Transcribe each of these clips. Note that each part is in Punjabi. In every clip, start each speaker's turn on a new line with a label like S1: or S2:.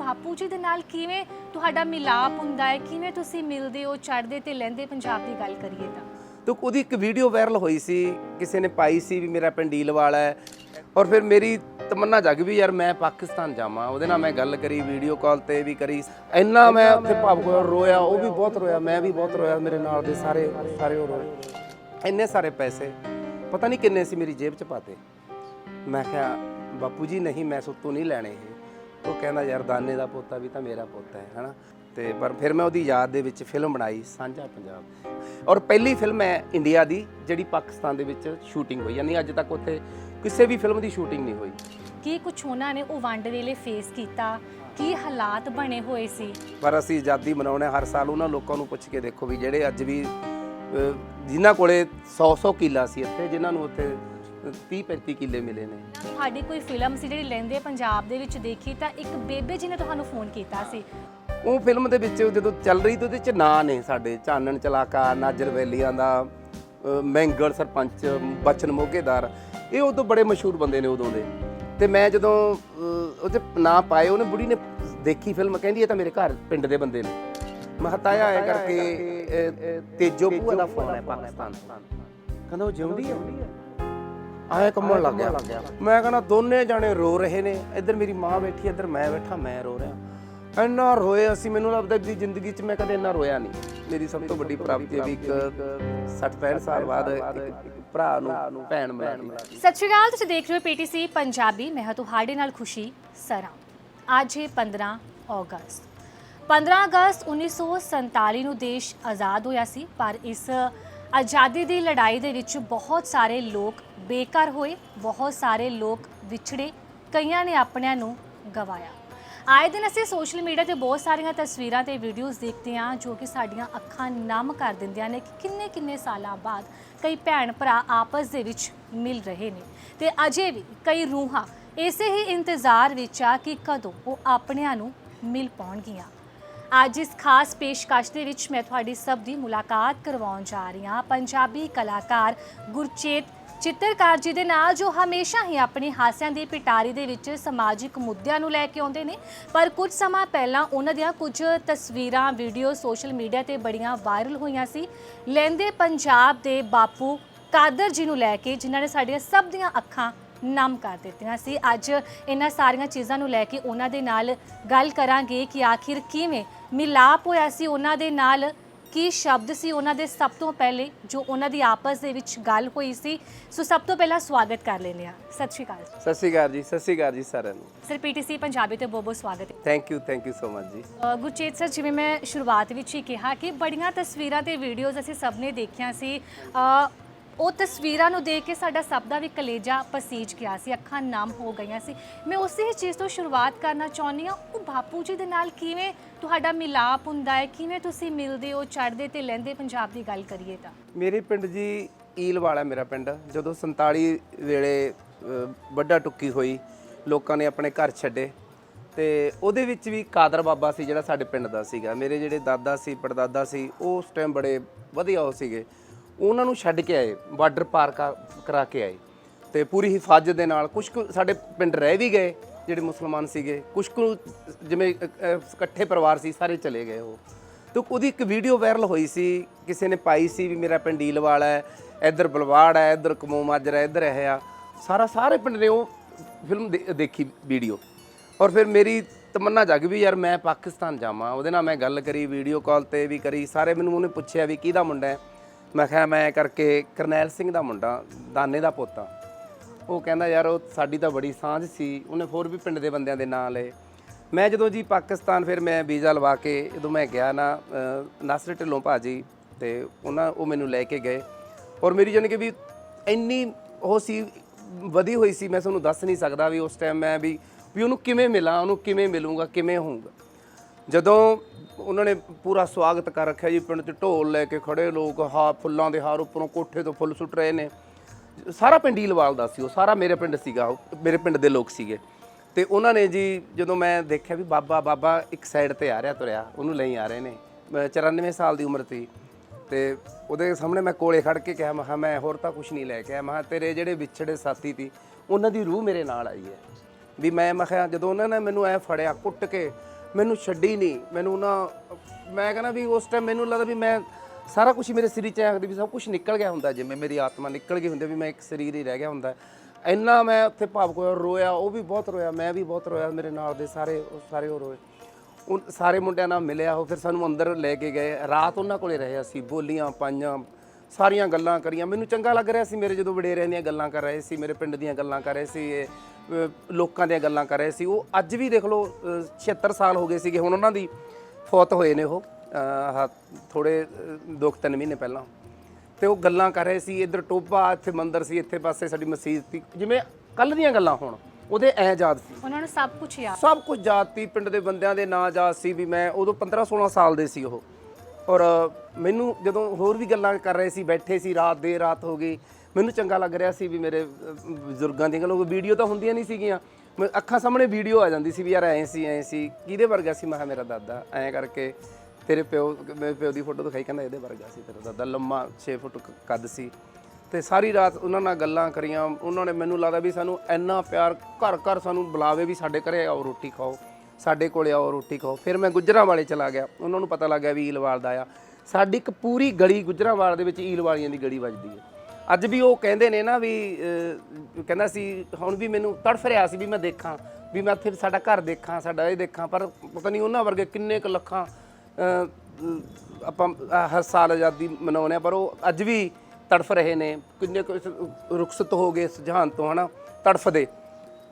S1: ਬਾਪੂ ਜੀ ਦੇ ਨਾਲ ਕਿਵੇਂ ਤੁਹਾਡਾ ਮਿਲਾਪ ਹੁੰਦਾ ਹੈ? ਕਿਵੇਂ ਤੁਸੀਂ ਮਿਲਦੇ ਹੋ, ਚੜ੍ਹਦੇ ਤੇ ਲੈਂਦੇ ਪੰਜਾਬ ਦੀ ਗੱਲ ਕਰੀਏ ਤਾਂ?
S2: ਤਾਂ ਉਹਦੀ ਇੱਕ ਵੀਡੀਓ ਵਾਇਰਲ ਹੋਈ ਸੀ, ਕਿਸੇ ਨੇ ਪਾਈ ਸੀ ਵੀ ਮੇਰਾ ਪਿੰਡੀਲ ਵਾਲਾ ਹੈ। ਔਰ ਫਿਰ ਮੇਰੀ ਤਮੰਨਾ ਜਗ ਵੀ ਯਾਰ ਮੈਂ ਪਾਕਿਸਤਾਨ ਜਾਵਾਂ, ਉਹਦੇ ਨਾਲ ਮੈਂ ਗੱਲ ਕਰੀ ਵੀਡੀਓ ਕਾਲ ਤੇ ਵੀ ਕਰੀ। ਇੰਨਾ ਮੈਂ ਉੱਥੇ ਭਾਵੁਕ ਹੋਇਆ ਰੋਇਆ, ਉਹ ਵੀ ਬਹੁਤ ਰੋਇਆ, ਮੈਂ ਵੀ ਬਹੁਤ ਰੋਇਆ ਮੇਰੇ ਨਾਲ ਦੇ ਸਾਰੇ ਸਾਰੇ ਉਹ ਰੋਏ। ਇੰਨੇ ਸਾਰੇ ਪੈਸੇ, ਪਤਾ ਨਹੀਂ ਕਿੰਨੇ ਸੀ ਮੇਰੀ ਜੇਬ 'ਚ ਪਾਤੇ। ਮੈਂ ਕਿਹਾ, ਬਾਪੂ ਜੀ, ਨਹੀਂ, ਮੈਂ ਸੁੱਤੋਂ ਨਹੀਂ ਲੈਣੇ ਉਹ ਕਹਿੰਦਾ ਯਾਰ ਦਾਨੇ ਦਾ ਪੋਤਾ ਵੀ ਤਾਂ ਮੇਰਾ ਪੋਤਾ ਹੈ ਹਨਾ? ਤੇ ਪਰ ਫਿਰ ਮੈਂ ਉਹਦੀ ਯਾਦ ਦੇ ਵਿੱਚ ਫਿਲਮ ਬਣਾਈ ਸਾਂਝਾ ਪੰਜਾਬ। ਔਰ ਪਹਿਲੀ ਫਿਲਮ ਹੈ ਇੰਡੀਆ ਦੀ ਜਿਹੜੀ ਪਾਕਿਸਤਾਨ ਦੇ ਵਿੱਚ ਸ਼ੂਟਿੰਗ ਹੋਈ ਯਾਨੀ ਅੱਜ ਤੱਕ ਉੱਥੇ ਕਿਸੇ ਵੀ ਫਿਲਮ ਦੀ ਸ਼ੂਟਿੰਗ ਨਹੀਂ ਹੋਈ।
S1: ਕੀ ਕੁਝ ਉਹਨਾਂ ਨੇ ਉਹ ਵੰਡ ਵੇਲੇ ਫੇਸ ਕੀਤਾ? ਕੀ ਹਾਲਾਤ ਬਣੇ ਹੋਏ ਸੀ?
S2: ਪਰ ਅਸੀਂ ਆਜ਼ਾਦੀ ਮਨਾਉਣੇ ਹਰ ਸਾਲ ਉਹਨਾਂ ਲੋਕਾਂ ਨੂੰ ਪੁੱਛ ਕੇ ਦੇਖੋ ਵੀ ਜਿਹੜੇ ਅੱਜ ਵੀ ਅਹ, ਜਿਨ੍ਹਾਂ ਕੋਲੇ 100-100 ਕਿੱਲਾ ਸੀ ਇੱਥੇ ਜਿਨ੍ਹਾਂ ਨੂੰ ਉੱਥੇ 30-35 ਕਿੱਲੇ ਮਿਲੇ ਨੇ।
S1: ਤੁਹਾਡੀ ਕੋਈ ਫਿਲਮ ਸੀ ਜਿਹੜੀ ਲਹਿੰਦੇ ਪੰਜਾਬ ਦੇ ਵਿੱਚ ਦੇਖੀ ਤਾਂ ਇੱਕ ਬੇਬੇ ਜੀ ਨੇ ਤੁਹਾਨੂੰ ਫੋਨ ਕੀਤਾ ਸੀ।
S2: ਉਹ ਫਿਲਮ ਦੇ ਵਿੱਚ ਜਦੋਂ ਚੱਲ ਰਹੀ ਤੇ ਉਹਦੇ ਚ ਨਾਂ ਨੇ ਸਾਡੇ ਚਾਨਣ ਚਲਾਕਾ ਨਾਜਰ ਵੈਲੀਆਂ ਦਾ ਮੈਂਗਲ ਸਰਪੰਚ ਬਚਨ ਮੋਗੇਦਾਰ। ਇਹ ਉਦੋਂ ਬੜੇ ਮਸ਼ਹੂਰ ਬੰਦੇ ਨੇ ਉਦੋਂ ਦੇ। ਤੇ ਮੈਂ ਜਦੋਂ ਉਹਦੇ ਨਾਂ ਪਾਏ ਉਹਨੇ ਬੁੜੀ ਨੇ ਦੇਖੀ ਫਿਲਮ ਕਹਿੰਦੀ ਇਹ ਤਾਂ ਮੇਰੇ ਘਰ ਪਿੰਡ ਦੇ ਬੰਦੇ ਨੇ। ਮੈਂ ਹਤਾਇਆ ਆਇਆ ਕਰਕੇ ਤੇਜੋ ਭੂਆ ਦਾ ਫੋਨ ਹੈ ਪਾਕਿਸਤਾਨ। ਕਹਿੰਦਾ ਉਹ ਜਿਉਂਦੀ ਹੈ? ਆਇਆ ਕੰਮਣ ਲੱਗ ਗਿਆ। ਮੈਂ ਕਹਿੰਦਾ, ਦੋਨੇ ਜਾਣੇ ਰੋ ਰਹੇ ਨੇ। ਇੱਧਰ ਮੇਰੀ ਮਾਂ ਬੈਠੀ, ਇੱਧਰ ਮੈਂ ਬੈਠਾ, ਮੈਂ ਰੋ ਰਿਹਾ। ਇੰਨਾ ਰੋਏ ਅਸੀਂ, ਮੈਨੂੰ ਲੱਗਦਾ ਦੀ ਜ਼ਿੰਦਗੀ 'ਚ ਮੈਂ ਕਦੇ ਇੰਨਾ ਰੋਇਆ ਨਹੀਂ। ਮੇਰੀ ਸਭ ਤੋਂ ਵੱਡੀ ਪ੍ਰਾਪਤੀ ਹੈ ਵੀ ਇੱਕ 60 65 ਸਾਲ ਬਾਅਦ ਇੱਕ ਭਰਾ ਨੂੰ ਭੈਣ ਮਿਲੀ
S1: ਸਤਿ ਸ਼੍ਰੀ ਅਕਾਲ, ਤੁਸੀਂ ਦੇਖ ਰਹੇ ਹੋ ਪੀਟੀਸੀ ਪੰਜਾਬੀ। ਮੈਂ ਹਾਂ ਤੁਹਾਡੇ ਨਾਲ ਖੁਸ਼ੀ ਸਰਾਂ। ਅੱਜ ਹੈ 15 ਅਗਸਤ। 15 ਅਗਸਤ 1947 ਨੂੰ ਦੇਸ਼ ਆਜ਼ਾਦ ਹੋਇਆ ਸੀ, ਪਰ ਇਸ ਆਜ਼ਾਦੀ ਦੀ ਲੜਾਈ ਦੇ ਵਿੱਚ ਬਹੁਤ ਸਾਰੇ ਲੋਕ ਬੇਘਰ ਹੋਏ, ਬਹੁਤ ਸਾਰੇ ਲੋਕ ਵਿਛੜੇ, ਕਈਆਂ ਨੇ ਆਪਣਿਆਂ ਨੂੰ ਗਵਾਇਆ। ਆਏ ਦਿਨ ਅਸੀਂ ਸੋਸ਼ਲ ਮੀਡੀਆ ਤੇ ਬਹੁਤ ਸਾਰੀਆਂ ਤਸਵੀਰਾਂ ਤੇ ਵੀਡੀਓਜ਼ ਦੇਖਦੇ ਹਾਂ, ਜੋ ਕਿ ਸਾਡੀਆਂ ਅੱਖਾਂ ਨਮ ਕਰ ਦਿੰਦੀਆਂ ਨੇ ਕਿ ਕਿੰਨੇ ਕਿੰਨੇ ਸਾਲਾਂ ਬਾਅਦ ਕਈ ਭੈਣ ਭਰਾ ਆਪਸ ਦੇ ਵਿੱਚ ਮਿਲ ਰਹੇ ਨੇ। ਤੇ ਅਜੇ ਵੀ ਕਈ ਰੂਹਾਂ ਇਸੇ ਹੀ ਇੰਤਜ਼ਾਰ ਵਿੱਚ ਆ ਕਿ ਕਦੋਂ ਉਹ ਆਪਣਿਆਂ ਨੂੰ ਮਿਲ ਪਾਉਣਗੀਆਂ। ਅੱਜ ਇਸ ਖਾਸ ਪੇਸ਼ਕਸ਼ ਦੇ ਵਿੱਚ ਮੈਂ ਤੁਹਾਡੀ ਸਭ ਦੀ ਮੁਲਾਕਾਤ ਕਰਵਾਉਣ ਜਾ ਰਹੀ ਹਾਂ। ਪੰਜਾਬੀ ਕਲਾਕਾਰ ਗੁਰਚੇਤ ਚਿੱਤਰਕਾਰ ਜੀ ਦੇ ਨਾਲ, ਜੋ ਹਮੇਸ਼ਾ ਹੀ ਆਪਣੀ ਹਾਸਿਆਂ ਦੀ ਪਿਟਾਰੀ ਦੇ ਵਿੱਚ ਸਮਾਜਿਕ ਮੁੱਦਿਆਂ ਨੂੰ ਲੈ ਕੇ ਆਉਂਦੇ ਨੇ, ਪਰ ਕੁਝ ਸਮਾਂ ਪਹਿਲਾਂ ਉਹਨਾਂ ਦੀਆਂ ਕੁਝ ਤਸਵੀਰਾਂ, ਵੀਡੀਓ ਸੋਸ਼ਲ ਮੀਡੀਆ ਤੇ ਬੜੀਆਂ ਵਾਇਰਲ ਹੋਈਆਂ ਸੀ। ਲੈਂਦੇ ਪੰਜਾਬ ਦੇ ਬਾਪੂ ਕਾਦਰ ਜੀ ਨੂੰ ਲੈ ਕੇ, ਜਿਨ੍ਹਾਂ ਨੇ ਸਾਡੀਆਂ ਸਭ ਦੀਆਂ ਅੱਖਾਂ ਨਮ ਕਰ ਦਿੱਤੀਆਂ ਸੀ। ਅੱਜ ਇਹਨਾਂ ਸਾਰੀਆਂ ਚੀਜ਼ਾਂ ਨੂੰ ਲੈ ਕੇ ਉਹਨਾਂ ਦੇ ਨਾਲ ਗੱਲ ਕਰਾਂਗੇ ਕਿ ਆਖਿਰ ਕਿਵੇਂ ਮਿਲਾਪ ਹੋਇਆ ਸੀ ਉਹਨਾਂ ਦੇ ਨਾਲ ਕੀ ਸ਼ਬਦ ਸੀ ਉਹਨਾਂ ਦੇ ਸਭ ਤੋਂ ਪਹਿਲੇ ਜੋ ਉਹਨਾਂ ਦੀ ਆਪਸ ਦੇ ਵਿੱਚ ਗੱਲ ਹੋਈ ਸੀ। ਸੋ ਸਭ ਤੋਂ ਪਹਿਲਾਂ ਸਵਾਗਤ ਕਰ ਲੈਂਦੇ ਹਾਂ। ਸਤਿ ਸ਼੍ਰੀ ਅਕਾਲ
S2: ਸਤਿ ਸ਼੍ਰੀ ਅਕਾਲ ਜੀ ਸਤਿ ਸ਼੍ਰੀ ਅਕਾਲ ਜੀ ਸਾਰਿਆਂ ਨੂੰ।
S1: ਸਰ ਪੀਟੀਸੀ ਪੰਜਾਬੀ ਤੇ ਬਹੁਤ ਬਹੁਤ ਸਵਾਗਤ ਹੈ।
S2: Thank you thank you so much ji.
S1: Gurchet sir ਜਿਵੇਂ ਮੈਂ ਸ਼ੁਰੂਆਤ ਵਿੱਚ ਹੀ ਕਿਹਾ ਕਿ ਬੜੀਆਂ ਤਸਵੀਰਾਂ ਤੇ ਵੀਡੀਓਜ਼ ਅਸੀਂ ਸਭ ਨੇ ਦੇਖੀਆਂ ਸੀ। ਉਹ ਤਸਵੀਰਾਂ ਨੂੰ ਦੇਖ ਕੇ ਸਾਡਾ ਸਭ ਦਾ ਵੀ ਕਲੇਜਾ ਪਸੀਜ ਗਿਆ ਸੀ, ਅੱਖਾਂ ਨਮ ਹੋ ਗਈਆਂ ਸੀ। ਮੈਂ ਉਸੇ ਹੀ ਚੀਜ਼ ਤੋਂ ਸ਼ੁਰੂਆਤ ਕਰਨਾ ਚਾਹੁੰਦੀ ਹਾਂ। ਉਹ ਬਾਪੂ ਜੀ ਦੇ ਨਾਲ ਕਿਵੇਂ ਤੁਹਾਡਾ ਮਿਲਾਪ ਹੁੰਦਾ ਹੈ? ਕਿਵੇਂ ਤੁਸੀਂ ਮਿਲਦੇ ਹੋ, ਚੜ੍ਹਦੇ ਤੇ ਲੈਂਦੇ? ਪੰਜਾਬ ਦੀ ਗੱਲ ਕਰੀਏ ਤਾਂ।
S2: ਮੇਰੇ ਪਿੰਡ ਜੀ ਈਲ ਵਾਲਾ ਮੇਰਾ ਪਿੰਡ। ਜਦੋਂ 47 ਵੇਲੇ ਵੱਡਾ ਟੁੱਕੀ ਹੋਈ, ਲੋਕਾਂ ਨੇ ਆਪਣੇ ਘਰ ਛੱਡੇ ਤੇ ਉਹਦੇ ਵਿੱਚ ਵੀ ਕਾਦਰ ਬਾਬਾ ਸੀ ਜਿਹੜਾ ਸਾਡੇ ਪਿੰਡ ਦਾ ਸੀਗਾ। ਮੇਰੇ ਜਿਹੜੇ ਦਾਦਾ ਸੀ, ਪੜਦਾਦਾ ਸੀ, ਉਹ ਉਸ ਟਾਈਮ ਬੜੇ ਵਧੀਆ ਉਹ ਸੀਗੇ। ਉਹਨਾਂ ਨੂੰ ਛੱਡ ਕੇ ਆਏ ਬਾਰਡਰ ਪਾਰ ਕਾ- ਕਰਾ ਕੇ ਆਏ। ਤੇ ਪੂਰੀ ਹਿਫਾਜ਼ਤ ਦੇ ਨਾਲ ਕੁਝ ਕੁ ਸਾਡੇ ਪਿੰਡ ਰਹਿ ਵੀ ਗਏ ਜਿਹੜੇ ਮੁਸਲਮਾਨ ਸੀਗੇ। ਕੁਝ ਕੁ ਜਿਵੇਂ ਅ, ਅ, ਇਕੱਠੇ ਪਰਿਵਾਰ ਸੀ ਸਾਰੇ ਚਲੇ ਗਏ ਉਹ। ਤੇ ਉਹਦੀ ਇੱਕ ਵੀਡੀਓ ਵਾਇਰਲ ਹੋਈ ਸੀ ਕਿਸੇ ਨੇ ਪਾਈ ਸੀ ਵੀ ਮੇਰਾ ਪਿੰਡ ਵਾਲਾ ਹੈ ਇੱਧਰ ਬਲਵਾੜ ਹੈ ਇੱਧਰ ਕਮੋ ਮਾਜਰਾ ਇੱਧਰ ਇਹ ਆ। ਸਾਰਾ ਸਾਰੇ ਪਿੰਡ ਨੇ ਉਹ ਫਿਲਮ ਦੇ- ਦੇਖੀ ਵੀਡੀਓ ਔਰ ਫਿਰ ਮੇਰੀ ਤਮੰਨਾ ਜਾਗ ਵੀ ਯਾਰ ਮੈਂ ਪਾਕਿਸਤਾਨ ਜਾਵਾਂ ਉਹਦੇ ਨਾਲ ਮੈਂ ਗੱਲ ਕਰੀ ਵੀਡੀਓ ਕਾਲ ਤੇ ਵੀ ਕਰੀ ਸਾਰੇ ਮੈਨੂੰ ਉਹਨੇ ਪੁੱਛਿਆ ਵੀ ਕਿਹਦਾ ਮੁੰਡਾ ਹੈ? ਮੈਂ ਕਿਹਾ ਮੈਂ ਕਰਕੇ ਕਰਨੈਲ ਸਿੰਘ ਦਾ ਮੁੰਡਾ ਦਾਨੇ ਦਾ ਪੋਤਾ ਉਹ ਕਹਿੰਦਾ ਯਾਰ ਉਹ ਸਾਡੀ ਤਾਂ ਬੜੀ ਸਾਂਝ ਸੀ ਉਹਨੇ ਹੋਰ ਵੀ ਪਿੰਡ ਦੇ ਬੰਦਿਆਂ ਦੇ ਨਾਂ ਲਏ। ਮੈਂ ਜਦੋਂ ਜੀ ਪਾਕਿਸਤਾਨ ਫਿਰ ਮੈਂ ਵੀਜ਼ਾ ਲਵਾ ਕੇ ਜਦੋਂ ਮੈਂ ਗਿਆ ਨਾ ਅ, ਨਾਸਰ ਢਿੱਲੋਂ ਭਾਜੀ ਤੇ ਉਹਨਾਂ ਉਹ ਮੈਨੂੰ ਲੈ ਕੇ ਗਏ। ਔਰ ਮੇਰੀ ਜਾਣੀ ਕਿ ਵੀ ਇੰਨੀ ਉਹ ਸੀ ਵਧੀ ਹੋਈ ਸੀ ਮੈਂ ਤੁਹਾਨੂੰ ਦੱਸ ਨਹੀਂ ਸਕਦਾ ਵੀ ਉਸ ਟਾਈਮ ਮੈਂ ਵੀ ਵੀ ਉਹਨੂੰ ਕਿਵੇਂ ਮਿਲਾਂ ਉਹਨੂੰ ਕਿਵੇਂ ਮਿਲੂੰਗਾ ਕਿਵੇਂ ਹੋਊਗਾ। ਜਦੋਂ ਉਹਨਾਂ ਨੇ ਪੂਰਾ ਸਵਾਗਤ ਕਰ ਰੱਖਿਆ ਜੀ ਪਿੰਡ 'ਚ ਢੋਲ ਲੈ ਕੇ ਖੜੇ ਲੋਕ ਹਾ ਫੁੱਲਾਂ ਦੇ ਹਾਰ ਉੱਪਰੋਂ ਕੋਠੇ ਤੋਂ ਫੁੱਲ ਸੁੱਟ ਰਹੇ ਨੇ। ਸਾਰਾ ਪਿੰਡ ਹੀਲਵਾਲ ਦਾ ਸੀ ਉਹ ਸਾਰਾ ਮੇਰੇ ਪਿੰਡ ਸੀਗਾ ਉਹ, ਮੇਰੇ ਪਿੰਡ ਦੇ ਲੋਕ ਸੀਗੇ। ਤੇ ਉਹਨਾਂ ਨੇ ਜੀ ਜਦੋਂ ਮੈਂ ਦੇਖਿਆ ਵੀ ਬਾਬਾ ਬਾਬਾ ਇੱਕ ਸਾਈਡ ਤੇ ਆ ਰਿਹਾ ਤੁਰਿਆ ਉਹਨੂੰ ਲਈ ਆ ਰਹੇ ਨੇ। ਮੈਂ 94 ਸਾਲ ਦੀ ਉਮਰ ਸੀ ਤੇ ਉਹਦੇ ਸਾਹਮਣੇ ਮੈਂ ਕੋਲੇ ਖੜ ਕੇ ਕਿਹਾ ਮੈਂ ਕਿਹਾ ਮੈਂ ਹੋਰ ਤਾਂ ਕੁਝ ਨਹੀਂ ਲੈ ਕੇ ਆਇਆ। ਮੈਂ ਕਿਹਾ ਤੇਰੇ ਜਿਹੜੇ ਵਿਛੜੇ ਸਾਥੀ ਸੀ ਉਹਨਾਂ ਦੀ ਰੂਹ ਮੇਰੇ ਨਾਲ ਆਈ ਹੈ। ਵੀ ਮੈਂ ਮੈਂ ਕਿਹਾ ਜਦੋਂ ਉਹਨਾਂ ਨੇ ਮੈਨੂੰ ਐ ਫੜਿਆ ਕੁੱਟ ਕੇ ਮੈਨੂੰ ਛੱਡੀ ਨਹੀਂ। ਮੈਨੂੰ ਨਾ ਮੈਂ ਕਹਿੰਦਾ ਵੀ ਉਸ ਟਾਈਮ ਮੈਨੂੰ ਲੱਗਦਾ ਵੀ ਮੈਂ ਸਾਰਾ ਕੁਝ ਮੇਰੇ ਸਰੀਰ ਚ ਆਖਦੀ ਵੀ ਸਭ ਕੁਝ ਨਿਕਲ ਗਿਆ ਹੁੰਦਾ ਜਿਵੇਂ ਮੇਰੀ ਆਤਮਾ ਨਿਕਲ ਗਈ ਹੁੰਦੀ ਵੀ ਮੈਂ ਇੱਕ ਸਰੀਰ ਹੀ ਰਹਿ ਗਿਆ ਹੁੰਦਾ। ਇੰਨਾ ਮੈਂ ਉੱਥੇ ਭਾਵਕ ਹੋਇਆ ਰੋਇਆ ਉਹ ਵੀ ਬਹੁਤ ਰੋਇਆ ਮੈਂ ਵੀ ਬਹੁਤ ਰੋਇਆ ਮੇਰੇ ਨਾਲ ਦੇ ਸਾਰੇ ਉਹ ਸਾਰੇ ਉਹ ਰੋਏ। ਉਹ ਸਾਰੇ ਮੁੰਡਿਆਂ ਨਾਲ ਮਿਲਿਆ ਉਹ ਫਿਰ ਸਾਨੂੰ ਅੰਦਰ ਲੈ ਕੇ ਗਏ। ਰਾਤ ਉਹਨਾਂ ਕੋਲੇ ਰਹੇ ਅਸੀਂ ਬੋਲੀਆਂ ਪਾਈਆਂ ਸਾਰੀਆਂ ਗੱਲਾਂ ਕਰੀਆਂ। ਮੈਨੂੰ ਚੰਗਾ ਲੱਗ ਰਿਹਾ ਸੀ ਮੇਰੇ ਜਦੋਂ ਵਡੇਰਿਆਂ ਦੀਆਂ ਗੱਲਾਂ ਕਰ ਰਹੇ ਸੀ ਮੇਰੇ ਪਿੰਡ ਦੀਆਂ ਗੱਲਾਂ ਕਰ ਰਹੇ ਸੀ ਇਹ, ਲੋਕਾਂ ਦੀਆਂ ਗੱਲਾਂ ਕਰ ਰਹੇ ਸੀ। ਉਹ ਅੱਜ ਵੀ ਦੇਖ ਲਓ ਅਹ, 76 ਸਾਲ ਹੋ ਗਏ ਸੀਗੇ ਹੁਣ ਉਹਨਾਂ ਦੀ ਫੌਤ ਹੋਏ ਨੇ ਉਹ। ਥੋੜੇ ਦੋ ਕੁ ਤਿੰਨ ਮਹੀਨੇ ਪਹਿਲਾਂ। ਤੇ ਉਹ ਗੱਲਾਂ ਕਰ ਰਹੇ ਸੀ ਇੱਧਰ ਟੋਬਾ ਇੱਥੇ ਮੰਦਿਰ ਸੀ ਇੱਥੇ ਪਾਸੇ ਸਾਡੀ ਮਸਜਿਦ ਸੀ। ਜਿਵੇਂ ਕੱਲ ਦੀਆਂ ਗੱਲਾਂ ਹੁਣ ਉਹਦੇ ਐ ਯਾਦ ਸੀ।
S1: ਉਹਨਾਂ ਨੂੰ ਸਭ ਕੁਝ ਯਾਦ।
S2: ਸਭ ਕੁਝ ਜਾਤੀ ਪਿੰਡ ਦੇ ਬੰਦਿਆਂ ਦੇ ਨਾਂ ਯਾਦ ਸੀ ਵੀ ਮੈਂ ਉਦੋਂ 15 16 ਸਾਲ ਦੇ ਸੀ ਉਹ। ਔਰ ਮੈਨੂੰ ਜਦੋਂ ਹੋਰ ਵੀ ਗੱਲਾਂ ਕਰ ਰਹੇ ਸੀ ਬੈਠੇ ਸੀ ਰਾਤ ਦੇ ਰਾਤ ਹੋ ਗਈ ਮੈਨੂੰ ਚੰਗਾ ਲੱਗ ਰਿਹਾ ਸੀ ਵੀ ਮੇਰੇ ਬਜ਼ੁਰਗਾਂ ਦੀਆਂ ਲੋਕ ਵੀਡੀਓ ਤਾਂ ਹੁੰਦੀਆਂ ਨਹੀਂ ਸੀਗੀਆਂ। ਮੈਂ ਅੱਖਾਂ ਸਾਹਮਣੇ ਵੀਡੀਓ ਆ ਜਾਂਦੀ ਸੀ ਵੀ ਯਾਰ ਐਂ ਸੀ ਐਂ ਸੀ। ਕਿਹਦੇ ਵਰਗਾ ਸੀ? ਮੈਂ ਕਿਹਾ, ਮੇਰਾ ਦਾਦਾ। ਐਂ ਕਰਕੇ ਤੇਰੇ ਪਿਓ, ਮੇਰੇ ਪਿਓ ਦੀ ਫੋਟੋ ਦਿਖਾਈ, ਕਹਿੰਦਾ ਇਹਦੇ ਵਰਗਾ ਸੀ ਤੇਰਾ ਦਾਦਾ। ਲੰਮਾ 6 ਫੁੱਟ ਕੱਦ ਸੀ। ਤੇ ਸਾਰੀ ਰਾਤ ਉਹਨਾਂ ਨਾਲ ਗੱਲਾਂ ਕਰੀਆਂ। ਉਹਨਾਂ ਨੇ ਮੈਨੂੰ ਲੱਗਦਾ ਵੀ ਸਾਨੂੰ ਇੰਨਾ ਪਿਆਰ ਘਰ ਘਰ ਸਾਨੂੰ ਬੁਲਾਵੇ ਵੀ ਸਾਡੇ ਘਰੇ ਆਓ, ਰੋਟੀ ਖਾਓ। ਸਾਡੇ ਕੋਲੇ ਆਓ, ਰੋਟੀ ਖਾਓ। ਫਿਰ ਮੈਂ ਗੁੱਜਰਾਂ ਵਾਲੇ ਚਲਾ ਗਿਆ। ਉਹਨਾਂ ਨੂੰ ਪਤਾ ਲੱਗਾ ਵੀ ਈਲਵਾਲ ਦਾ ਆ ਸਾਡੀ ਇੱਕ ਪੂਰੀ ਗਲੀ ਗੁੱਜਰਾਂ ਦੇ ਵਿੱਚ ਈਲ ਵਾਲੀਆਂ ਦੀ ਗਲੀ ਵੱਜਦੀ ਹੈ। ਅੱਜ ਵੀ ਉਹ ਕਹਿੰਦੇ ਨੇ ਨਾ ਵੀ ਅਹ, ਕਹਿੰਦਾ ਸੀ ਹੁਣ ਵੀ ਮੈਨੂੰ ਤੜਫ ਰਿਹਾ ਸੀ ਵੀ ਮੈਂ ਦੇਖਾਂ ਵੀ ਮੈਂ ਉੱਥੇ ਸਾਡਾ ਘਰ ਦੇਖਾਂ ਸਾਡਾ ਇਹ ਦੇਖਾਂ ਪਰ ਪਤਾ ਨਹੀਂ ਉਹਨਾਂ ਵਰਗੇ ਕਿੰਨੇ ਕੁ ਲੱਖਾਂ ਅਹ, ਅਹ, ਆਪਾਂ ਅਹ, ਹਰ ਸਾਲ ਆਜ਼ਾਦੀ ਮਨਾਉਂਦੇ ਆ ਪਰ ਉਹ ਅੱਜ ਵੀ ਤੜਫ ਰਹੇ ਨੇ ਕਿੰਨੇ ਕੁ ਇਸ- ਰੁਖਸਤ ਹੋ ਗਏ ਇਸ ਜਹਾਨ ਤੋਂ ਹਨਾ ਤੜਫਦੇ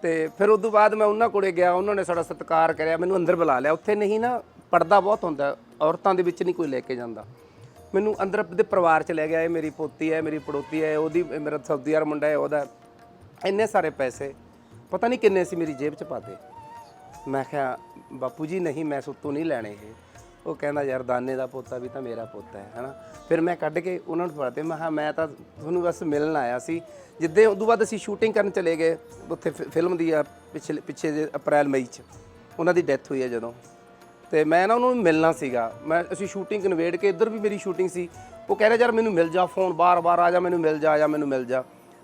S2: ਤੇ ਫਿਰ ਉਸ ਤੋਂ ਬਾਅਦ ਮੈਂ ਉਹਨਾਂ ਕੋਲੇ ਗਿਆ ਉਹਨਾਂ ਨੇ ਸਾਡਾ ਸਤਿਕਾਰ ਕਰਿਆ ਮੈਨੂੰ ਅੰਦਰ ਬੁਲਾ ਲਿਆ। ਉੱਥੇ ਨਹੀਂ ਨਾ ਪਰਦਾ ਬਹੁਤ ਹੁੰਦਾ ਔਰਤਾਂ ਦੇ ਵਿੱਚ ਨਹੀਂ ਕੋਈ ਲੈ ਕੇ ਜਾਂਦਾ। ਮੈਨੂੰ ਅੰਦਰ ਦੇ ਪਰਿਵਾਰ ਚ ਲੈ ਗਿਆ ਇਹ ਮੇਰੀ ਪੋਤੀ ਹੈ, ਮੇਰੀ ਪੜੋਤੀ ਹੈ, ਉਹਦੀ, ਇਹ ਮੇਰਾ ਸਬਜ਼ੀ ਯਾਰ ਮੁੰਡਾ ਹੈ, ਉਹਦਾ ਇੰਨੇ ਸਾਰੇ ਪੈਸੇ, ਪਤਾ ਨਹੀਂ ਕਿੰਨੇ ਸੀ ਮੇਰੀ ਜੇਬ ਚ ਪਾਤੇ ਮੈਂ ਕਿਹਾ, ਬਾਪੂ ਜੀ, ਨਹੀਂ, ਮੈਂ ਸੁੱਤੋਂ ਨਹੀਂ ਲੈਣੇ ਇਹ। ਉਹ ਕਹਿੰਦਾ, ਯਾਰ ਦਾਨੇ ਦਾ ਪੋਤਾ ਵੀ ਤਾਂ ਮੇਰਾ ਪੋਤਾ ਹੈ, ਹਨਾ? ਫਿਰ ਮੈਂ ਕੱਢ ਕੇ ਉਹਨਾਂ ਨੂੰ ਫੜਾਤੇ, ਮੈਂ ਕਿਹਾ, ਮੈਂ ਤਾਂ ਤੁਹਾਨੂੰ ਬਸ ਮਿਲਣ ਆਇਆ ਸੀ। ਜਿੱਦੇ ਉਦੋਂ ਬਾਅਦ ਅਸੀਂ ਸ਼ੂਟਿੰਗ ਕਰਨ ਚਲੇ ਗਏ, ਉੱਥੇ ਫਿ- ਫਿਲਮ ਦੀ ਆ, ਪਿਛਲੇ, ਪਿੱਛੇ ਜੇ ਅਪ੍ਰੈਲ, ਮਈ ਚ। ਉਹਨਾਂ ਦੀ ਡੈਥ ਹੋਈ ਹੈ ਜਦੋਂ। ਤੇ ਮੈਂ ਨਾ ਉਹਨੂੰ ਮਿਲਣਾ ਸੀਗਾ। ਮੈਂ, ਅਸੀਂ ਸ਼ੂਟਿੰਗ ਕਨਵੇੜ ਕੇ ਇੱਧਰ ਵੀ ਮੇਰੀ ਸ਼ੂਟਿੰਗ ਸੀ। ਉਹ ਕਹਿ ਰਿਹਾ, ਯਾਰ ਮੈਨੂੰ ਮਿਲ ਜਾ ਫੋਨ ਬਾਰ-ਬਾਰ, ਆ ਜਾ ਮੈਨੂੰ ਮਿਲ ਜਾ, ਆ ਜਾ ਮੈਨੂੰ ਮਿਲ ਜਾ।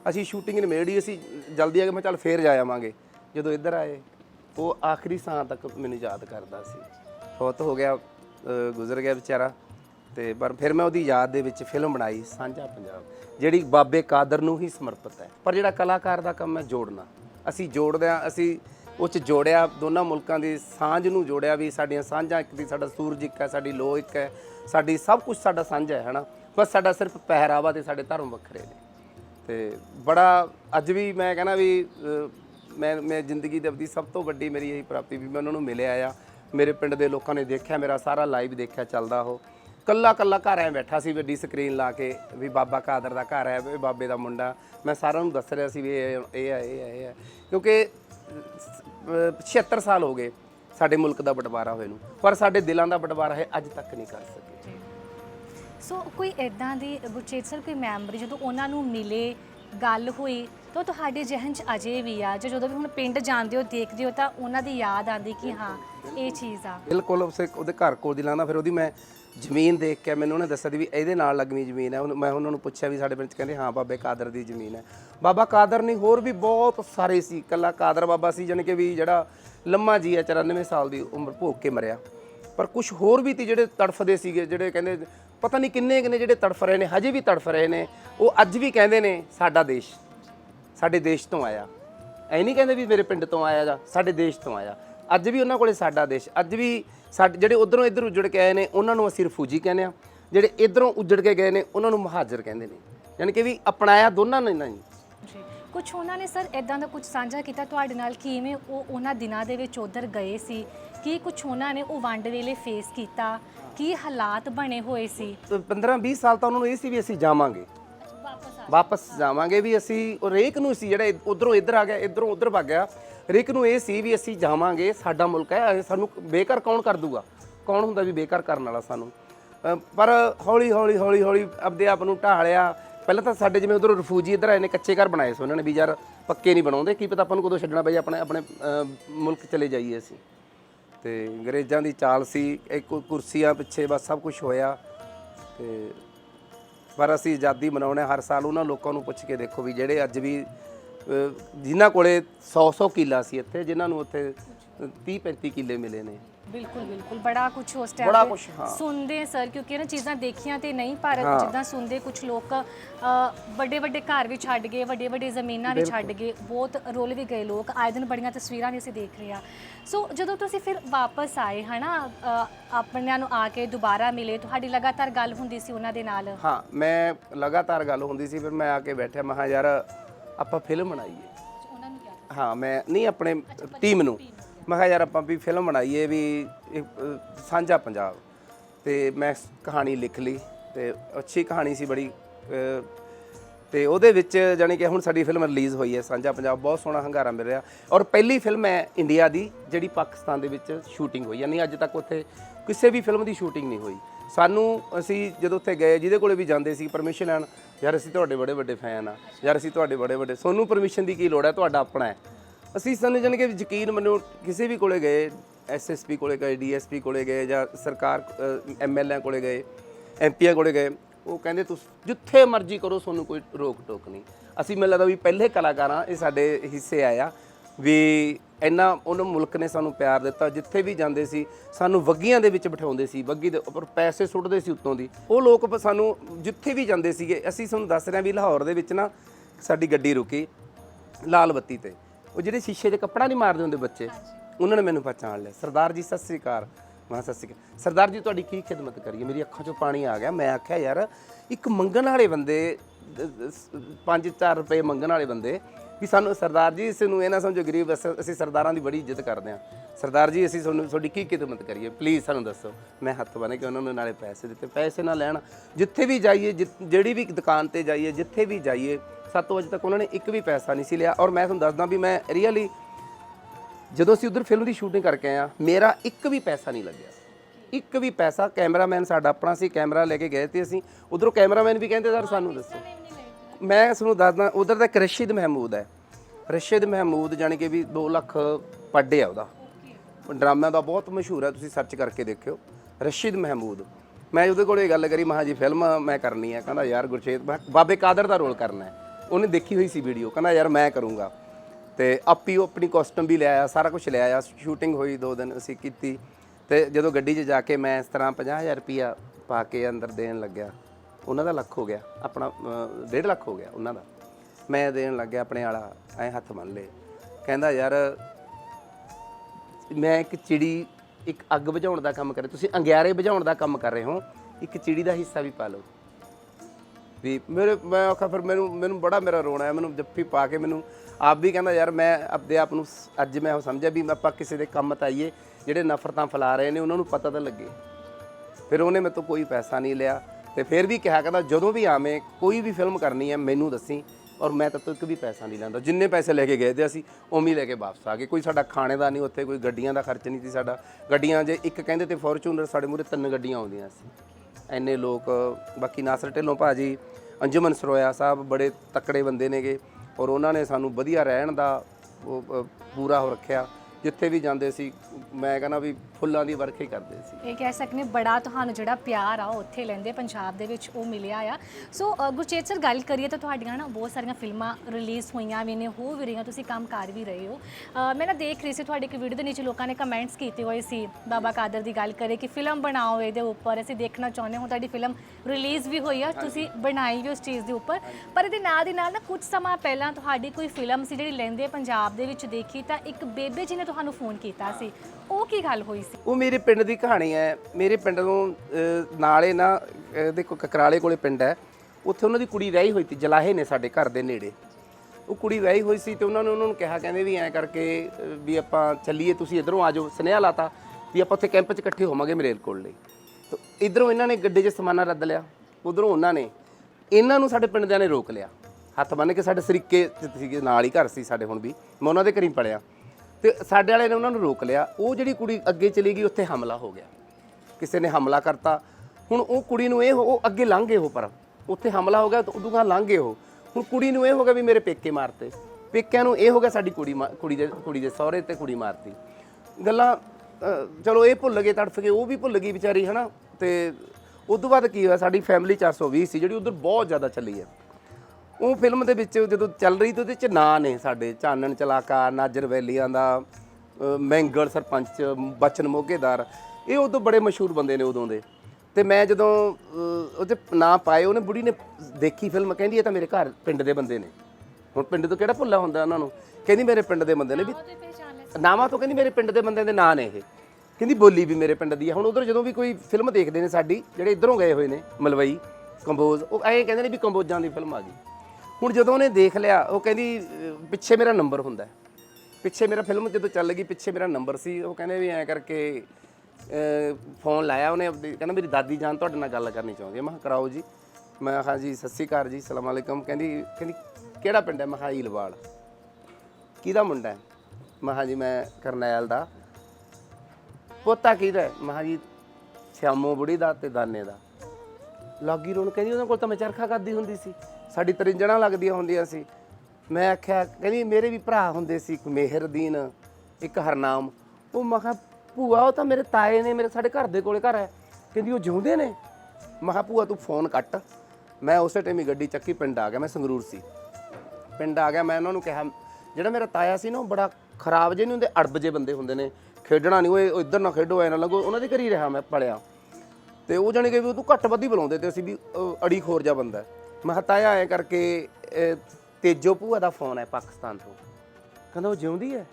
S2: ਅਸੀਂ ਸ਼ੂਟਿੰਗ ਨਿਬੇੜੀ, ਅਸੀਂ ਜਲਦੀ ਆ ਕੇ ਮੈਂ ਚੱਲ ਫੇਰ ਜਾ ਆਵਾਂਗੇ। ਜਦੋਂ ਇੱਧਰ ਆਏ, ਉਹ ਆਖਰੀ ਸਾਹ ਤੱਕ ਮੈਨੂੰ ਯਾਦ ਕਰਦਾ ਸੀ। ਬਹੁਤ ਹੋ ਗਿਆ ਗੁਜ਼ਰ ਗਿਆ ਵਿਚਾਰਾ। ਤੇ, ਪਰ ਫਿਰ ਮੈਂ ਉਹਦੀ ਯਾਦ ਦੇ ਵਿੱਚ ਫਿਲਮ ਬਣਾਈ, ਸਾਂਝਾ ਪੰਜਾਬ, ਜਿਹੜੀ ਬਾਬੇ ਕਾਦਰ ਨੂੰ ਹੀ ਸਮਰਪਿਤ ਹੈ। ਪਰ ਜਿਹੜਾ ਕਲਾਕਾਰ ਦਾ ਕੰਮ ਹੈ, ਜੋੜਨਾ। ਅਸੀਂ ਜੋੜਦੇ ਆ ਅਸੀਂ ਉਹ ਚ ਜੋੜਿਆ, ਦੋਨਾਂ ਮੁਲਕਾਂ ਦੀ ਸਾਂਝ ਨੂੰ ਜੋੜਿਆ ਵੀ ਸਾਡੀਆਂ ਸਾਂਝਾਂ, ਇੱਕ ਦੀ ਸਾਡਾ ਸੂਰਜ, ਇੱਕ ਹੈ ਸਾਡੀ ਲੋ ਇੱਕ ਹੈ ਸਾਡੀ ਸਭ ਕੁਝ ਸਾਡਾ ਸਾਂਝਾ ਹੈ, ਹਨਾ? ਬਸ ਸਾਡਾ ਸਿਰਫ ਪਹਿਰਾਵਾ ਤੇ ਸਾਡੇ ਧਰਮ ਵੱਖਰੇ ਨੇ। ਤੇ ਬੜਾ, ਅੱਜ ਵੀ ਮੈਂ ਕਹਿੰਦਾ ਵੀ ਮੈਂ ਮੈਂ ਜ਼ਿੰਦਗੀ ਦੇ ਆਪਦੀ ਸਭ ਤੋਂ ਵੱਡੀ ਮੇਰੀ ਇਹੀ ਪ੍ਰਾਪਤੀ ਵੀ ਮੈਂ ਉਹਨਾਂ ਨੂੰ ਮਿਲਿਆ ਆ। ਮੇਰੇ ਪਿੰਡ ਦੇ ਲੋਕਾਂ ਨੇ ਦੇਖਿਆ, ਮੇਰਾ ਸਾਰਾ ਲਾਈਵ ਦੇਖਿਆ ਚੱਲਦਾ ਉਹ। ਕੱਲਾ ਕੱਲਾ ਘਰ ਐ ਬੈਠਾ ਸੀ, ਵੱਡੀ ਸਕਰੀਨ ਲਾ ਕੇ ਵੀ ਬਾਬਾ ਕਾਦਰ ਦਾ ਘਰ ਹੈ, ਵੀ ਬਾਬੇ ਦਾ ਮੁੰਡਾ। ਮੈਂ ਸਾਰਿਆਂ ਨੂੰ ਦੱਸ ਰਿਹਾ ਸੀ ਵੀ ਇਹ ਇਹ ਹੈ ਇਹ ਹੈ ਇਹ ਹੈ। ਕਿਉਂਕਿ 76 ਸਾਲ ਹੋ ਗਏ ਸਾਡੇ ਮੁਲਕ ਦਾ ਬਟਵਾਰਾ ਹੋਏ ਨੂੰ, ਪਰ ਸਾਡੇ ਦਿਲਾਂ ਦਾ ਬਟਵਾਰਾ ਹੈ ਅੱਜ ਤੱਕ ਨਹੀਂ ਕਰ ਸਕੇ।
S1: ਸੋ ਕੋਈ ਇਦਾਂ ਦੀ, ਗੁਰਚੇਤ ਸਰ, ਕੋਈ ਮੈਮਰੀ ਜਦੋਂ ਉਹਨਾਂ ਨੂੰ ਮਿਲੇ ਗੱਲ ਹੋਈ ਤਾਂ ਉਹ ਤੁਹਾਡੇ ਜ਼ਿਹਨ 'ਚ ਅਜੇ ਵੀ ਆ। ਜਾਂ ਜਦੋਂ ਵੀ ਹੁਣ ਪਿੰਡ ਜਾਂਦੇ ਹੋ ਦੇਖਦੇ ਹੋ ਤਾਂ ਉਹਨਾਂ ਦੀ ਯਾਦ ਆਉਂਦੀ ਕਿ ਹਾਂ ਇਹ ਚੀਜ਼ ਆ।
S2: ਬਿਲਕੁਲ ਉਸੇ ਉਹਦੇ ਘਰ ਕੋਲ ਦੀ ਲਾਂਦਾ ਫਿਰ ਉਹਦੀ ਮੈਂ ਜ਼ਮੀਨ ਦੇਖ ਕੇ ਮੈਨੂੰ ਉਹਨੇ ਦੱਸਿਆ ਵੀ ਇਹਦੇ ਨਾਲ ਲੱਗਵੀਂ ਜ਼ਮੀਨ ਹੈ। ਉਹਨੂੰ- ਮੈਂ ਉਹਨਾਂ ਨੂੰ ਪੁੱਛਿਆ ਵੀ ਸਾਡੇ ਪਿੰਡ ਚ ਕਹਿੰਦੇ ਹਾਂ ਬਾਬੇ ਕਾਦਰ ਦੀ ਜ਼ਮੀਨ ਹੈ। ਬਾਬਾ ਕਾਦਰ ਨਹੀਂ ਹੋਰ ਵੀ ਬਹੁਤ ਸਾਰੇ ਸੀ ਕੱਲਾ ਕਾਦਰ ਬਾਬਾ ਸੀ ਜਾਣੀ ਕਿ ਵੀ ਜਿਹੜਾ ਲੰਮਾ ਜੀ ਹੈ 94 ਸਾਲ ਦੀ ਉਮਰ ਭੋਗ ਕੇ ਮਰਿਆ। ਪਰ ਕੁਝ ਹੋਰ ਵੀ ਤੀ ਜਿਹੜੇ ਤੜਫਦੇ ਸੀਗੇ ਜਿਹੜੇ ਕਹਿੰਦੇ ਪਤਾ ਨਹੀਂ ਕਿੰਨੇ ਕਿੰਨੇ ਜਿਹੜੇ ਤੜਫ ਰਹੇ ਨੇ, ਹਜੇ ਵੀ ਤੜਫ ਰਹੇ ਨੇ। ਉਹ ਅੱਜ ਵੀ ਕਹਿੰਦੇ ਨੇ, ਸਾਡਾ ਦੇਸ਼, ਸਾਡੇ ਦੇਸ਼ ਤੋਂ ਆਇਆ। ਐ ਨਹੀਂ ਕਹਿੰਦੇ ਵੀ ਮੇਰੇ ਪਿੰਡ ਤੋਂ ਆਇਆ ਜਾਂ ਸਾਡੇ ਦੇਸ਼ ਤੋਂ ਆਇਆ। ਅੱਜ ਵੀ ਉਹਨਾਂ ਕੋਲੇ ਸਾਡਾ ਦੇਸ਼, ਅੱਜ ਵੀ ਸਾਡੇ, ਜਿਹੜੇ ਉਧਰੋਂ ਇੱਧਰ ਉੱਜੜ ਕੇ ਆਏ ਨੇ, ਉਹਨਾਂ ਨੂੰ ਅਸੀਂ ਰਫੂਜੀ ਕਹਿੰਦੇ ਆ ਜਿਹੜੇ ਇਧਰੋਂ ਉੱਜੜ ਕੇ ਗਏ ਨੇ, ਉਹਨਾਂ ਨੂੰ ਮੁਹਾਜਰ ਕਹਿੰਦੇ ਨੇ। ਯਾਨੀ ਕਿ ਵੀ ਅਪਣਾਇਆ ਦੋਨਾਂ ਨੇ ਨਹੀਂ
S1: ਜੀ। ਕੁਝ ਉਹਨਾਂ ਨੇ ਸਰ ਇਦਾਂ ਦਾ ਕੁਝ ਸਾਂਝਾ ਕੀਤਾ ਤੁਹਾਡੇ ਨਾਲ ਕਿਵੇਂ ਉਹ ਉਹਨਾਂ ਦਿਨਾਂ ਦੇ ਵਿੱਚ ਉਧਰ ਗਏ ਸੀ? ਕੀ ਕੁਝ ਉਹਨਾਂ ਨੇ ਉਹ ਵੰਡ ਵੇਲੇ ਫੇਸ ਕੀਤਾ? ਕੀ ਹਾਲਾਤ ਬਣੇ ਹੋਏ ਸੀ?
S2: 15 20 ਸਾਲ ਤਾਂ ਉਹਨਾਂ ਨੂੰ ਇਹ ਸੀ ਵੀ ਅਸੀਂ ਜਾਵਾਂਗੇ।
S1: ਵਾਪਸ
S2: ਜਾਵਾਂਗੇ ਵੀ ਅਸੀਂ ਉਹ ਰੇਕ ਨੂੰ ਸੀ ਜਿਹੜਾ ਉਧਰੋਂ ਇੱਧਰ ਆ ਗਿਆ ਇਧਰੋਂ ਉਧਰ ਭੱਗ ਗਿਆ। ਰੇਕ ਨੂੰ ਇਹ ਸੀ ਵੀ ਅਸੀਂ ਜਾਵਾਂਗੇ ਸਾਡਾ ਮੁਲਕ ਹੈ ਸਾਨੂੰ ਬੇਕਾਰ ਕੌਣ ਕਰ ਦੂਗਾ? ਕੌਣ ਹੁੰਦਾ ਵੀ ਬੇਕਾਰ ਕਰਨ ਵਾਲਾ ਸਾਨੂੰ? ਪਰ ਹੌਲੀ ਹੌਲੀ ਹੌਲੀ ਹੌਲੀ ਆਪਦੇ ਆਪ ਨੂੰ ਢਾਲਿਆ ਪਹਿਲਾਂ ਤਾਂ ਸਾਡੇ ਜਿਵੇਂ ਉਧਰੋਂ ਰਿਫਿਊਜੀ ਇੱਧਰ ਆਏ ਨੇ ਕੱਚੇ ਘਰ ਬਣਾਏ ਸੀ ਉਹਨਾਂ ਨੇ ਵੀ ਯਾਰ ਪੱਕੇ ਨਹੀਂ ਬਣਾਉਂਦੇ। ਕੀ ਪਤਾ ਆਪਾਂ ਨੂੰ ਕਦੋਂ ਛੱਡਣਾ ਪਈ ਆਪਣੇ ਆਪਣੇ ਅ, ਮੁਲਕ ਚਲੇ ਜਾਈਏ ਅਸੀਂ। ਤੇ ਅੰਗਰੇਜ਼ਾਂ ਦੀ ਚਾਲ ਸੀ ਇੱਕ ਕੁਰਸੀਆਂ ਪਿੱਛੇ ਬਸ ਸਭ ਕੁਝ ਹੋਇਆ। ਤੇ ਪਰ ਅਸੀਂ ਆਜ਼ਾਦੀ ਮਨਾਉਣੇ ਹਰ ਸਾਲ ਉਹਨਾਂ ਲੋਕਾਂ ਨੂੰ ਪੁੱਛ ਕੇ ਦੇਖੋ ਵੀ ਜਿਹੜੇ ਅੱਜ ਵੀ ਅਹ ਜਿਨ੍ਹਾਂ ਕੋਲੇ 100 100 ਕਿੱਲਾ ਸੀ ਇੱਥੇ ਜਿਨ੍ਹਾਂ ਨੂੰ ਉੱਥੇ 30 35 ਕਿੱਲੇ ਮਿਲੇ ਨੇ
S1: ਬਿਲਕੁਲ ਬਿਲਕੁਲ ਬੜਾ ਕੁਝ ਉਸ ਟਾਈਮ
S2: ਬੜਾ ਕੁਛ, ਹਾਂ।
S1: ਸੁਣਦੇ ਸਰ ਕਿਉਂਕਿ ਇਹਨਾਂ ਚੀਜ਼ਾਂ ਦੇਖੀਆਂ ਤੇ ਨਹੀਂ
S2: ਹਾਂ।
S1: ਜਿੱਦਾਂ ਸੁਣਦੇ ਕੁਝ ਲੋਕ ਵੱਡੇ ਵੱਡੇ ਘਰ ਵੀ ਛੱਡ ਗਏ ਵੱਡੇ ਵੱਡੇ ਜ਼ਮੀਨਾਂ ਵੀ ਛੱਡ ਗਏ ਬਹੁਤ ਰੋਲ ਵੀ ਗਏ ਲੋਕ ਆਏ ਦਿਨ ਬੜੀਆਂ ਤਸਵੀਰਾਂ ਵੀ ਅਸੀਂ ਦੇਖ ਰਹੇ ਹਾਂ ਸੋ ਜਦੋਂ ਤੁਸੀਂ ਫਿਰ ਵਾਪਸ ਆਏ ਹਨਾ ਅ, ਆਪਣਿਆਂ ਨੂੰ ਆ ਕੇ ਦੁਬਾਰਾ ਮਿਲੇ ਤੁਹਾਡੀ ਲਗਾਤਾਰ ਗੱਲ ਹੁੰਦੀ ਸੀ ਉਹਨਾਂ ਦੇ ਨਾਲ
S2: ਹਾਂ ਮੈਂ ਲਗਾਤਾਰ ਗੱਲ ਹੁੰਦੀ ਸੀ ਫਿਰ ਮੈਂ ਆ ਕੇ ਬੈਠਿਆ ਮੈਂ ਕਿਹਾ ਯਾਰ ਆਪਾਂ ਫਿਲਮ ਬਣਾਈਏ
S1: ਉਹਨਾਂ ਨੂੰ ਕਿਹਾ
S2: ਹਾਂ ਮੈਂ ਨਹੀਂ ਆਪਣੇ ਟੀਮ ਨੂੰ ਮੈਂ ਕਿਹਾ ਯਾਰ ਆਪਾਂ ਵੀ ਫਿਲਮ ਬਣਾਈਏ ਵੀ ਇੱਕ, ਅ, ਸਾਂਝਾ ਪੰਜਾਬ। ਤੇ ਮੈਂ ਸ- ਕਹਾਣੀ ਲਿਖ ਲਈ ਤੇ ਅੱਛੀ ਕਹਾਣੀ ਸੀ ਬੜੀ ਅ, ਤੇ ਉਹਦੇ ਵਿੱਚ ਜਾਣੀ ਕਿ ਹੁਣ ਸਾਡੀ ਫਿਲਮ ਰਿਲੀਜ਼ ਹੋਈ ਹੈ ਸਾਂਝਾ ਪੰਜਾਬ ਬਹੁਤ ਸੋਹਣਾ ਹੰਗਾਰਾ ਮਿਲ ਰਿਹਾ। ਔਰ ਪਹਿਲੀ ਫਿਲਮ ਹੈ ਇੰਡੀਆ ਦੀ ਜਿਹੜੀ ਪਾਕਿਸਤਾਨ ਦੇ ਵਿੱਚ ਸ਼ੂਟਿੰਗ ਹੋਈ। ਯਾਨੀ ਅੱਜ ਤੱਕ ਉੱਥੇ ਕਿਸੇ ਵੀ ਫਿਲਮ ਦੀ ਸ਼ੂਟਿੰਗ ਨਹੀਂ ਹੋਈ। ਸਾਨੂੰ ਅਸੀਂ ਜਦੋਂ ਉੱਥੇ ਗਏ ਜਿਹਦੇ ਕੋਲੇ ਵੀ ਜਾਂਦੇ ਸੀ ਪਰਮਿਸ਼ਨ ਲੈਣ ਯਾਰ ਅਸੀਂ ਤੁਹਾਡੇ ਬੜੇ ਵੱਡੇ ਫੈਨ ਆ। ਯਾਰ ਅਸੀਂ ਤੁਹਾਡੇ ਬੜੇ ਵੱਡੇ ਤੁਹਾਨੂੰ ਪਰਮਿਸ਼ਨ ਦੀ ਕੀ ਲੋੜ ਹੈ? ਤੁਹਾਡਾ ਆਪਣਾ ਹੈ। ਅਸੀਂ ਸਾਨੂੰ ਜਾਣੀ ਕਿ ਯਕੀਨ ਮੰਨੋ ਕਿਸੇ ਵੀ ਕੋਲੇ ਗਏ ਐਸਐਸਪੀ ਕੋਲੇ ਗਏ ਡੀਐਸਪੀ ਕੋਲੇ ਗਏ ਜਾਂ ਸਰਕਾਰ ਐਮਐਲਏ ਕੋਲੇ ਗਏ ਐਮਪੀਆਂ ਕੋਲੇ ਗਏ, ਉਹ ਕਹਿੰਦੇ ਤੁਸੀਂ, ਜਿੱਥੇ ਮਰਜ਼ੀ ਕਰੋ, ਤੁਹਾਨੂੰ ਕੋਈ ਰੋਕ ਟੋਕ ਨਹੀਂ। ਅਸੀਂ ਮੈਨੂੰ ਲੱਗਦਾ ਵੀ ਪਹਿਲੇ ਕਲਾਕਾਰਾਂ ਇਹ ਸਾਡੇ ਹਿੱਸੇ ਆਇਆ ਵੀ ਇੰਨਾ ਉਹਨਾਂ ਮੁਲਕ ਨੇ ਸਾਨੂੰ ਪਿਆਰ ਦਿੱਤਾ, ਜਿੱਥੇ ਵੀ ਜਾਂਦੇ ਸੀ, ਸਾਨੂੰ ਵੱਗੀਆਂ ਦੇ ਵਿੱਚ ਬਿਠਾਉਂਦੇ ਸੀ, ਵੱਗੀ ਦੇ ਉੱਪਰ ਪੈਸੇ ਸੁੱਟਦੇ ਸੀ ਉੱਤੋਂ ਦੀ। ਉਹ ਲੋਕ ਸਾਨੂੰ ਜਿੱਥੇ ਵੀ ਜਾਂਦੇ ਸੀਗੇ, ਅਸੀਂ ਤੁਹਾਨੂੰ ਦੱਸ ਰਹੇ ਹਾਂ ਵੀ ਲਾਹੌਰ ਦੇ ਵਿੱਚ ਨਾ ਸਾਡੀ ਗੱਡੀ ਰੁਕੀ, ਲਾਲ ਬੱਤੀ ਤੇ। ਉਹ ਜਿਹੜੇ ਸ਼ੀਸ਼ੇ 'ਚ ਕੱਪੜਾ ਨਹੀਂ ਮਾਰਦੇ ਹੁੰਦੇ ਬੱਚੇ ਉਹਨਾਂ ਨੇ ਮੈਨੂੰ ਪਛਾਣ ਲਿਆ। ਸਰਦਾਰ ਜੀ ਸਤਿ ਸ੍ਰੀ ਅਕਾਲ। ਮੈਂ ਸਤਿ ਸ੍ਰੀ ਅਕਾਲ। ਸਰਦਾਰ ਜੀ ਤੁਹਾਡੀ ਕੀ ਖਿਦਮਤ ਕਰੀਏ? ਮੇਰੀ ਅੱਖਾਂ 'ਚੋਂ ਪਾਣੀ ਆ ਗਿਆ। ਮੈਂ ਆਖਿਆ ਯਾਰ ਇੱਕ ਮੰਗਣ ਵਾਲੇ ਬੰਦੇ 5-4 ਰੁਪਏ ਮੰਗਣ ਵਾਲੇ ਬੰਦੇ ਵੀ ਸਾਨੂੰ ਸਰਦਾਰ ਜੀ ਇਸ ਨੂੰ ਇਹ ਨਾ ਸਮਝੋ ਗਰੀਬ ਅਸ- ਸਰਦਾਰਾਂ ਦੀ ਬੜੀ ਇੱਜ਼ਤ ਕਰਦੇ ਹਾਂ। ਸਰਦਾਰ ਜੀ ਅਸੀਂ ਤੁਹਾਨੂੰ ਤੁਹਾਡੀ ਕੀ ਖਿਦਮਤ ਕਰੀਏ? ਪਲੀਜ਼ ਸਾਨੂੰ ਦੱਸੋ। ਮੈਂ ਹੱਥ ਬੰਨ੍ਹ ਕੇ ਉਹਨਾਂ ਨੂੰ ਨਾਲੇ ਪੈਸੇ ਦਿੱਤੇ। ਪੈਸੇ ਨਾ ਲੈਣ। ਜਿੱਥੇ ਵੀ ਜਾਈਏ ਜਿਹੜੀ ਵੀ ਦੁਕਾਨ ਤੇ ਜਾਈਏ ਜਿੱਥੇ ਵੀ ਜਾਈਏ 7 ਵਜੇ ਤੱਕ ਉਹਨਾਂ ਨੇ ਇੱਕ ਵੀ ਪੈਸਾ ਨਹੀਂ ਸੀ ਲਿਆ। ਔਰ ਮੈਂ ਤੁਹਾਨੂੰ ਦੱਸਦਾ ਵੀ ਮੈਂ ਰੀਅਲੀ ਜਦੋਂ ਅਸੀਂ ਉਧਰ ਫਿਲਮ ਦੀ ਸ਼ੂਟਿੰਗ ਕਰਕੇ ਆਏ ਆ ਮੇਰਾ ਇੱਕ ਵੀ ਪੈਸਾ ਨਹੀਂ ਲੱਗਿਆ। ਇੱਕ ਵੀ ਪੈਸਾ, ਕੈਮਰਾਮੈਨ ਸਾਡਾ ਆਪਣਾ ਸੀ, ਕੈਮਰਾ ਲੈ ਕੇ ਗਏ ਤੇ ਅਸੀਂ ਉਧਰੋਂ ਕੈਮਰਾਮੈਨ ਵੀ ਕਹਿੰਦੇ, ਸਰ, ਸਾਨੂੰ ਦੱਸੋ। ਮੈਂ ਤੁਹਾਨੂੰ ਦੱਸਦਾ, ਉਧਰ ਦਾ ਇੱਕ ਰਸ਼ੀਦ ਮਹਿਮੂਦ ਹੈ। ਰਸ਼ੀਦ ਮਹਿਮੂਦ ਜਾਣੀ ਕਿ ਵੀ 2 ਲੱਖ ਪੱਡੇ ਆ ਉਹਦਾ। ਡਰਾਮਾ ਦਾ ਬਹੁਤ ਮਸ਼ਹੂਰ ਹੈ, ਤੁਸੀਂ ਸਰਚ ਕਰਕੇ ਦੇਖਿਓ। ਰਸ਼ੀਦ ਮਹਿਮੂਦ। ਮੈਂ ਉਹਦੇ ਕੋਲ ਇਹ ਗੱਲ ਕਰੀ, ਮਹਾ ਜੀ ਫਿਲਮ ਮੈਂ ਕਰਨੀ ਹੈ। ਕਹਿੰਦਾ, ਯਾਰ ਗੁਰਚੇਤ ਮੈਂ ਬਾਬੇ ਕਾਦਰ ਦਾ ਰੋਲ ਕਰਨਾ ਹੈ। ਉਹਨੇ ਦੇਖੀ ਹੋਈ ਸੀ ਵੀਡੀਓ ਕਹਿੰਦਾ ਯਾਰ ਮੈਂ ਕਰੂੰਗਾ। ਤੇ ਆਪੀ ਉਹ ਆਪਣੀ ਕਾਸਟਮ ਵੀ ਲੈ ਆਇਆ, ਸਾਰਾ ਕੁਝ ਲੈ ਆਇਆ ਸ਼ੂਟਿੰਗ ਹੋਈ ਦੋ ਦਿਨ ਅਸੀਂ ਕੀਤੀ। ਤੇ ਜਦੋਂ ਗੱਡੀ 'ਚ ਜਾ ਕੇ ਮੈਂ ਇਸ ਤਰ੍ਹਾਂ 50000 ਰੁਪਿਆ ਪਾ ਕੇ ਅੰਦਰ ਦੇਣ ਲੱਗਿਆ, ਉਹਨਾਂ ਦਾ ਲੱਖ ਹੋ ਗਿਆ, ਆਪਣਾ 1.5 ਲੱਖ ਹੋ ਗਿਆ ਉਹਨਾਂ ਦਾ। ਮੈਂ ਦੇਣ ਲੱਗਿਆ ਆਪਣੇ ਵਾਲਾ, ਐ ਹੱਥ ਮੰਨ ਲਏ। ਕਹਿੰਦਾ ਯਾਰ, ਮੈਂ ਇੱਕ ਚਿੜੀ, ਇੱਕ ਅੱਗ ਬੁਝਾਉਣ ਦਾ ਕੰਮ ਕਰ, ਤੁਸੀਂ ਅੰਗਿਆਰੇ ਬੁਝਾਉਣ ਦਾ ਕੰਮ ਕਰ ਰਹੇ ਹੋ, ਇੱਕ ਚਿੜੀ ਦਾ ਹਿੱਸਾ ਵੀ ਪਾ ਲਓ। ਵੀ ਮੇਰੇ, ਮੈਂ ਆਖਿਆ ਫਿਰ ਮੈਨੂੰ ਮੈਨੂੰ ਬੜਾ ਮੇਰਾ ਰੋਣਾ ਹੈ, ਮੈਨੂੰ ਜੱਫੀ ਪਾ ਕੇ ਮੈਨੂੰ ਆਪ ਵੀ ਕਹਿੰਦਾ, ਯਾਰ ਮੈਂ ਆਪਦੇ ਆਪ ਨੂੰ ਅੱਜ ਮੈਂ ਉਹ ਸਮਝਿਆ ਵੀ ਆਪਾਂ ਕਿਸੇ ਦੇ ਕੰਮ ਤਾਂ ਆਈਏ ਜਿਹੜੇ ਨਫ਼ਰਤਾਂ ਫੈਲਾ ਰਹੇ ਨੇ, ਉਹਨਾਂ ਨੂੰ ਪਤਾ ਤਾਂ ਲੱਗੇ। ਫਿਰ ਉਹਨੇ ਮੇਰੇ ਤੋਂ ਕੋਈ ਪੈਸਾ ਨਹੀਂ ਲਿਆ ਤੇ ਫਿਰ ਵੀ ਕਿਹਾ, ਕਹਿੰਦਾ, ਜਦੋਂ ਵੀ ਆਵੇਂ, ਕੋਈ ਵੀ ਫਿਲਮ ਕਰਨੀ ਹੈ, ਮੈਨੂੰ ਦੱਸੀ ਔਰ ਮੈਂ ਤਾਂ ਇੱਕ ਵੀ ਪੈਸਾ ਨਹੀਂ ਲੈਂਦਾ। ਜਿੰਨੇ ਪੈਸੇ ਲੈ ਕੇ ਗਏ ਤੇ ਅਸੀਂ ਉਵੇਂ ਹੀ ਲੈ ਕੇ ਵਾਪਸ ਆ ਗਏ। ਕੋਈ ਸਾਡਾ ਖਾਣੇ ਦਾ ਨਹੀਂ ਉੱਥੇ, ਕੋਈ ਗੱਡੀਆਂ ਦਾ ਖਰਚ ਨਹੀਂ ਸੀ ਸਾਡਾ। ਗੱਡੀਆਂ ਜੇ ਇੱਕ ਕਹਿੰਦੇ ਤੇ ਫੋਰਚੂਨਰ ਸਾਡੇ ਮੂਰੇ ਤਿੰਨ ਗੱਡੀਆਂ ਆਉਂਦੀਆਂ ਸੀ। ਐਨੇ ਲੋਕ, ਬਾਕੀ ਨਾਸਰ ਢਿੱਲੋਂ ਭਾਜੀ ਅੰਜਮਨ ਸਰੋਇਆ ਸਾਹਿਬ ਬੜੇ ਤਕੜੇ ਬੰਦੇ ਨੇਗੇ ਔਰ ਉਹਨਾਂ ਨੇ ਸਾਨੂੰ ਵਧੀਆ ਰਹਿਣ ਦਾ ਉਹ ਪੂਰਾ ਹੋ ਰੱਖਿਆ। ਜਿੱਥੇ ਵੀ ਜਾਂਦੇ ਸੀ, ਮੈਂ ਕਹਿੰਦਾ ਵੀ ਫੁੱਲਾਂ ਦੀ ਵਰਖੇ ਕਰਦੇ ਸੀ।
S1: ਇਹ ਕਹਿ ਸਕਨੇ ਬੜਾ ਤੁਹਾਨੂੰ ਜਿਹੜਾ ਪਿਆਰ ਆ ਉਹ ਉੱਥੇ ਲੈਂਦੇ ਪੰਜਾਬ ਦੇ ਵਿੱਚ ਉਹ ਮਿਲਿਆ ਆ। ਸੋ ਅ, ਗੁਰਚੇਤ ਸਰ ਗੱਲ ਕਰੀਏ ਤਾਂ ਤੁਹਾਡੀਆਂ ਨਾ ਬਹੁਤ ਸਾਰੀਆਂ ਫਿਲਮਾਂ ਰਿਲੀਜ਼ ਹੋਈਆਂ ਵੀ ਨੇ ਹੋ ਵੀ ਰਹੀਆਂ ਤੁਸੀਂ ਕੰਮ ਕਰ ਵੀ ਰਹੇ ਹੋ। ਅ, ਮੈਂ ਨਾ ਦੇਖ ਰਹੀ ਸੀ ਤੁਹਾਡੀ ਇੱਕ ਵੀਡੀਓ ਦੇ ਨੀਚੇ ਲੋਕਾਂ ਨੇ ਕਮੈਂਟਸ ਕੀਤੇ ਹੋਏ ਸੀ ਬਾਬਾ ਕਾਦਰ ਦੀ ਗੱਲ ਕਰੇ ਕਿ ਫਿਲਮ ਬਣਾਓ ਇਹਦੇ ਉੱਪਰ ਅਸੀਂ ਦੇਖਣਾ ਚਾਹੁੰਦੇ ਹਾਂ ਤੁਹਾਡੀ ਫਿਲਮ ਰਿਲੀਜ਼ ਵੀ ਹੋਈ ਆ ਤੁਸੀਂ ਬਣਾਈ ਵੀ ਉਸ ਚੀਜ਼ ਦੇ ਉੱਪਰ। ਪਰ ਇਹਦੇ ਨਾਲ ਦੀ ਨਾਲ ਨਾ ਕੁਝ ਸਮਾਂ ਪਹਿਲਾਂ ਤੁਹਾਡੀ ਕੋਈ ਫਿਲਮ ਸੀ ਜਿਹੜੀ ਲੈਂਦੇ ਪੰਜਾਬ ਦੇ ਵਿੱਚ ਦੇਖੀ ਤਾਂ ਇੱਕ ਬੇਬੇ ਜੀ ਨੇ ਤੁਹਾਨੂੰ ਫੋਨ ਕੀਤਾ ਸੀ। ਉਹ ਕੀ ਗੱਲ ਹੋਈ ਸੀ?
S2: ਉਹ ਮੇਰੇ ਪਿੰਡ ਦੀ ਕਹਾਣੀ ਹੈ। ਮੇਰੇ ਪਿੰਡ ਨੂੰ ਅਹ, ਨਾਲੇ ਨਾ ਅਹ, ਦੇਖੋ ਕਕਰਾਲੇ ਕੋਲੇ ਪਿੰਡ ਹੈ। ਉੱਥੇ ਉਹਨਾਂ ਦੀ ਕੁੜੀ ਵਿਆਹੀ ਹੋਈ ਸੀ ਜਲਾਹੇ ਨੇ ਸਾਡੇ ਘਰ ਦੇ ਨੇੜੇ। ਉਹ ਕੁੜੀ ਵਿਆਹੀ ਹੋਈ ਸੀ ਤੇ ਉਹਨਾਂ ਨੇ ਉਹਨਾਂ ਨੂੰ ਕਿਹਾ ਕਹਿੰਦੇ ਵੀ ਐਂ ਕਰਕੇ ਅਹ, ਵੀ ਆਪਾਂ ਚੱਲੀਏ ਤੁਸੀਂ ਇਧਰੋਂ ਆ ਜਾਓ ਸੁਨੇਹਾ ਲਾਤਾ ਵੀ ਆਪਾਂ ਉੱਥੇ ਕੈਂਪ 'ਚ ਇਕੱਠੇ ਹੋਵਾਂਗੇ ਮਰੇਲ ਕੋਲ ਲਈ। ਤਾਂ ਇਧਰੋਂ ਇਹਨਾਂ ਨੇ ਗੱਡੇ 'ਚ ਸਮਾਨਾ ਰੱਦ ਲਿਆ ਉਧਰੋਂ ਉਹਨਾਂ ਨੇ ਇਹਨਾਂ ਨੂੰ ਸਾਡੇ ਪਿੰਡ ਦਿਆਂ ਨੇ ਰੋਕ ਲਿਆ। ਹੱਥ ਬੰਨ੍ਹ ਕੇ ਸਾਡੇ ਸਰੀਕੇ 'ਚ ਸੀਗੇ ਨਾਲ ਹੀ ਘਰ ਸੀ ਸਾਡੇ ਹੁਣ ਵੀ। ਮੈਂ ਉਹਨਾਂ ਦੇ ਘਰੀ ਪੜਿਆ ਤੇ ਸਾਡੇ ਵਾਲੇ ਨੇ ਉਹਨਾਂ ਨੂੰ ਰੋਕ ਲਿਆ। ਉਹ ਜਿਹੜੀ ਕੁੜੀ ਅੱਗੇ ਚਲੀ ਗਈ, ਉੱਥੇ ਹਮਲਾ ਹੋ ਗਿਆ। ਕਿਸੇ ਨੇ ਹਮਲਾ ਕਰਤਾ। ਹੁਣ ਉਹ ਕੁੜੀ ਨੂੰ ਇਹ ਹੋ- ਉਹ ਅੱਗੇ ਲੰਘ ਗਏ ਉਹ ਪਰ ਉੱਥੇ ਹਮਲਾ ਹੋ ਗਿਆ ਤਾਂ ਉਦੋਂ ਗਾਂ ਲੰਘ ਗਏ ਉਹ। ਹੁਣ ਕੁੜੀ ਨੂੰ ਇਹ ਹੋ ਗਿਆ ਵੀ ਮੇਰੇ ਪੇਕੇ ਮਾਰਤੇ। ਪੇਕਿਆਂ ਨੂੰ ਇਹ ਹੋ ਗਿਆ ਸਾਡੀ ਕੁੜੀ ਮਾ- ਕੁੜੀ ਦੇ ਕੁੜੀ ਦੇ ਸਹੁਰੇ ਤੇ ਕੁੜੀ ਮਾਰਤੀ। ਗੱਲਾਂ ਚਲੋ ਇਹ ਭੁੱਲ ਗਏ, ਤੜਫ ਕੇ ਉਹ ਵੀ ਭੁੱਲ ਗਈ ਵਿਚਾਰੀ, ਹਨਾ? ਤੇ ਉਸ ਤੋਂ ਬਾਅਦ ਕੀ ਹੋਇਆ? ਸਾਡੀ ਫੈਮਿਲੀ 420 ਸੀ, ਜਿਹੜੀ ਉਧਰ ਬਹੁਤ ਜ਼ਿਆਦਾ ਚੱਲੀ ਹੈ। ਉਹ ਫਿਲਮ ਦੇ ਵਿੱਚ ਜਦੋਂ ਚੱਲ ਰਹੀ ਤੇ ਉਹਦੇ ਚ ਨਾਂ ਨੇ ਸਾਡੇ ਚਾਨਣ ਚਲਾਕਾ ਨਾਜਰ ਵੈਲੀਆਂ ਦਾ ਮੈਂਗਲ ਸਰਪੰਚ ਬਚਨ ਮੋਗੇਦਾਰ। ਇਹ ਉਦੋਂ ਬੜੇ ਮਸ਼ਹੂਰ ਬੰਦੇ ਨੇ ਉਦੋਂ ਦੇ। ਤੇ ਮੈਂ ਜਦੋਂ ਉਹਦੇ ਨਾਂ ਪਾਏ ਉਹਨੇ ਬੁੜੀ ਨੇ ਦੇਖੀ ਫਿਲਮ ਕਹਿੰਦੀ ਇਹ ਤਾਂ ਮੇਰੇ ਘਰ ਪਿੰਡ ਦੇ ਬੰਦੇ ਨੇ। ਹੁਣ ਪਿੰਡ ਤੋਂ ਕਿਹੜਾ ਭੁੱਲਾ ਹੁੰਦਾ ਉਹਨਾਂ ਨੂੰ? ਕਹਿੰਦੀ ਮੇਰੇ ਪਿੰਡ ਦੇ ਬੰਦੇ ਨੇ ਵੀ ਨਾਵਾਂ ਤੋਂ ਕਹਿੰਦੀ ਮੇਰੇ ਪਿੰਡ ਦੇ ਬੰਦਿਆਂ ਦੇ ਨਾਂ ਨੇ ਇਹ। ਕਹਿੰਦੀ ਬੋਲੀ ਵੀ ਮੇਰੇ ਪਿੰਡ ਦੀ ਹੈ ਹੁਣ ਉਧਰ ਜਦੋਂ ਵੀ ਕੋਈ ਫਿਲਮ ਦੇਖਦੇ ਨੇ ਸਾਡੀ ਜਿਹੜੇ ਇਧਰੋਂ ਗਏ ਹੋਏ ਨੇ ਮਲਵਈ ਕੰਬੋਜ ਉਹ ਐਂ ਕਹਿੰਦੇ ਨੇ ਵੀ ਕੰਬੋਜਾਂ ਦੀ ਫਿਲਮ ਆ ਗਈ। ਹੁਣ ਜਦੋਂ ਉਹਨੇ ਦੇਖ ਲਿਆ ਉਹ ਕਹਿੰਦੀ ਅਹ, ਪਿੱਛੇ ਮੇਰਾ ਨੰਬਰ ਹੁੰਦਾ ਹੈ। ਪਿੱਛੇ ਮੇਰਾ ਫਿਲਮ ਜਦੋਂ ਚੱਲ ਗਈ ਪਿੱਛੇ ਮੇਰਾ ਨੰਬਰ ਸੀ ਉਹ ਕਹਿੰਦੇ ਵੀ ਐਂ ਕਰਕੇ ਅਹ, ਫੋਨ ਲਾਇਆ ਉਹਨੇ ਆਪਣੀ ਕਹਿੰਦਾ ਮੇਰੀ ਦਾਦੀ ਜਾਨ ਤੁਹਾਡੇ ਨਾਲ ਗੱਲ ਕਰਨੀ ਚਾਹੁੰਦੀ ਹੈ। ਮੈਂ ਕਿਹਾ ਕਰਾਓ ਜੀ। ਮੈਂ ਕਿਹਾ ਜੀ ਸਤਿ ਸ਼੍ਰੀ ਅਕਾਲ ਜੀ ਸਲਾਮ ਅਲੈਕਮ। ਕਹਿੰਦੀ ਕਹਿੰਦੀ ਕਿਹੜਾ ਪਿੰਡ ਹੈ? ਮੈਂ ਕਿਹਾ ਈਲਵਾਲ ਕਿਹਦਾ ਮੁੰਡਾ ਹੈ? ਮੈਂ ਕਿਹਾ ਜੀ ਮੈਂ ਕਰਨੈਲ ਦਾ। ਪੋਤਾ ਕਿਹਦਾ ਹੈ? ਮੈਂ ਕਿਹਾ ਜੀ ਸ਼ਿਆਮੋ ਬੁੜੀ ਦਾ ਤੇ ਦਾਨੇ ਦਾ। ਲੱਗੀ ਰੋਣ ਕਹਿੰਦੀ ਉਹਨਾਂ ਕੋਲ ਤਾਂ ਮੈਂ ਚਰਖਾ ਕਰਦੀ ਹੁੰਦੀ ਸੀ। ਸਾਡੀ ਤਰਿੰਜਣਾ ਲੱਗਦੀਆਂ ਹੁੰਦੀਆਂ ਸੀ। ਮੈਂ ਆਖਿਆ, ਕਹਿੰਦੀ, ਮੇਰੇ ਵੀ ਭਰਾ ਹੁੰਦੇ ਸੀ ਇੱਕ ਮਿਹਰਦੀਨ, ਇੱਕ ਹਰਨਾਮ। ਉਹ ਮੈਂ ਕਿਹਾ, ਭੂਆ, ਉਹ ਤਾਂ ਮੇਰੇ ਤਾਏ ਨੇ, ਮੇਰੇ ਸਾਡੇ ਘਰ ਦੇ ਕੋਲੇ ਘਰ ਹੈ। ਕਹਿੰਦੀ, ਉਹ ਜਿਉਂਦੇ ਨੇ? ਮੈਂ ਕਿਹਾ, ਭੂਆ, ਤੂੰ ਫੋਨ ਕੱਟ। ਮੈਂ ਉਸੇ ਟਾਈਮ ਹੀ ਗੱਡੀ ਚੱਕੀ, ਪਿੰਡ ਆ ਗਿਆ ਮੈਂ, ਸੰਗਰੂਰ ਸੀ। ਪਿੰਡ ਆ ਗਿਆ, ਮੈਂ ਉਹਨਾਂ ਨੂੰ ਕਿਹਾ, ਜਿਹੜਾ ਮੇਰਾ ਤਾਇਆ ਸੀ ਨਾ, ਉਹ ਬੜਾ ਖਰਾਬ ਜੇ ਨਹੀਂ ਹੁੰਦੇ, ਅੜਬ ਜੇ ਬੰਦੇ ਹੁੰਦੇ ਨੇ। ਖੇਡਣਾ ਨਹੀਂ, ਉਹ ਇੱਧਰ ਨਾ ਖੇਡੋ, ਐ ਨਾ ਲੱਗੋ, ਉਹਨਾਂ ਦੇ ਘਰ ਹੀ ਰਿਹਾ ਮੈਂ ਪੜਿਆ ਤੇ ਉਹ ਜਾਣੀ ਕਿ ਵੀ ਉਹ ਤੂੰ ਘੱਟ ਵੱਧ ਬੁਲਾਉਂਦੇ ਤੇ ਅਸੀਂ ਵੀ ਅੜੀ ਖੋਰ ਜਾ ਬੰਦਾ ਹੈ। ਮੈਂ ਕਿਹਾ ਐ ਕਰਕੇ ਅਹ, ਤੇਜੋ ਭੂਆ ਦਾ ਫੋਨ ਹੈ ਪਾਕਿਸਤਾਨ ਤੋਂ। ਕਹਿੰਦਾ ਉਹ ਜਿਉਂਦੀ ਹੈ?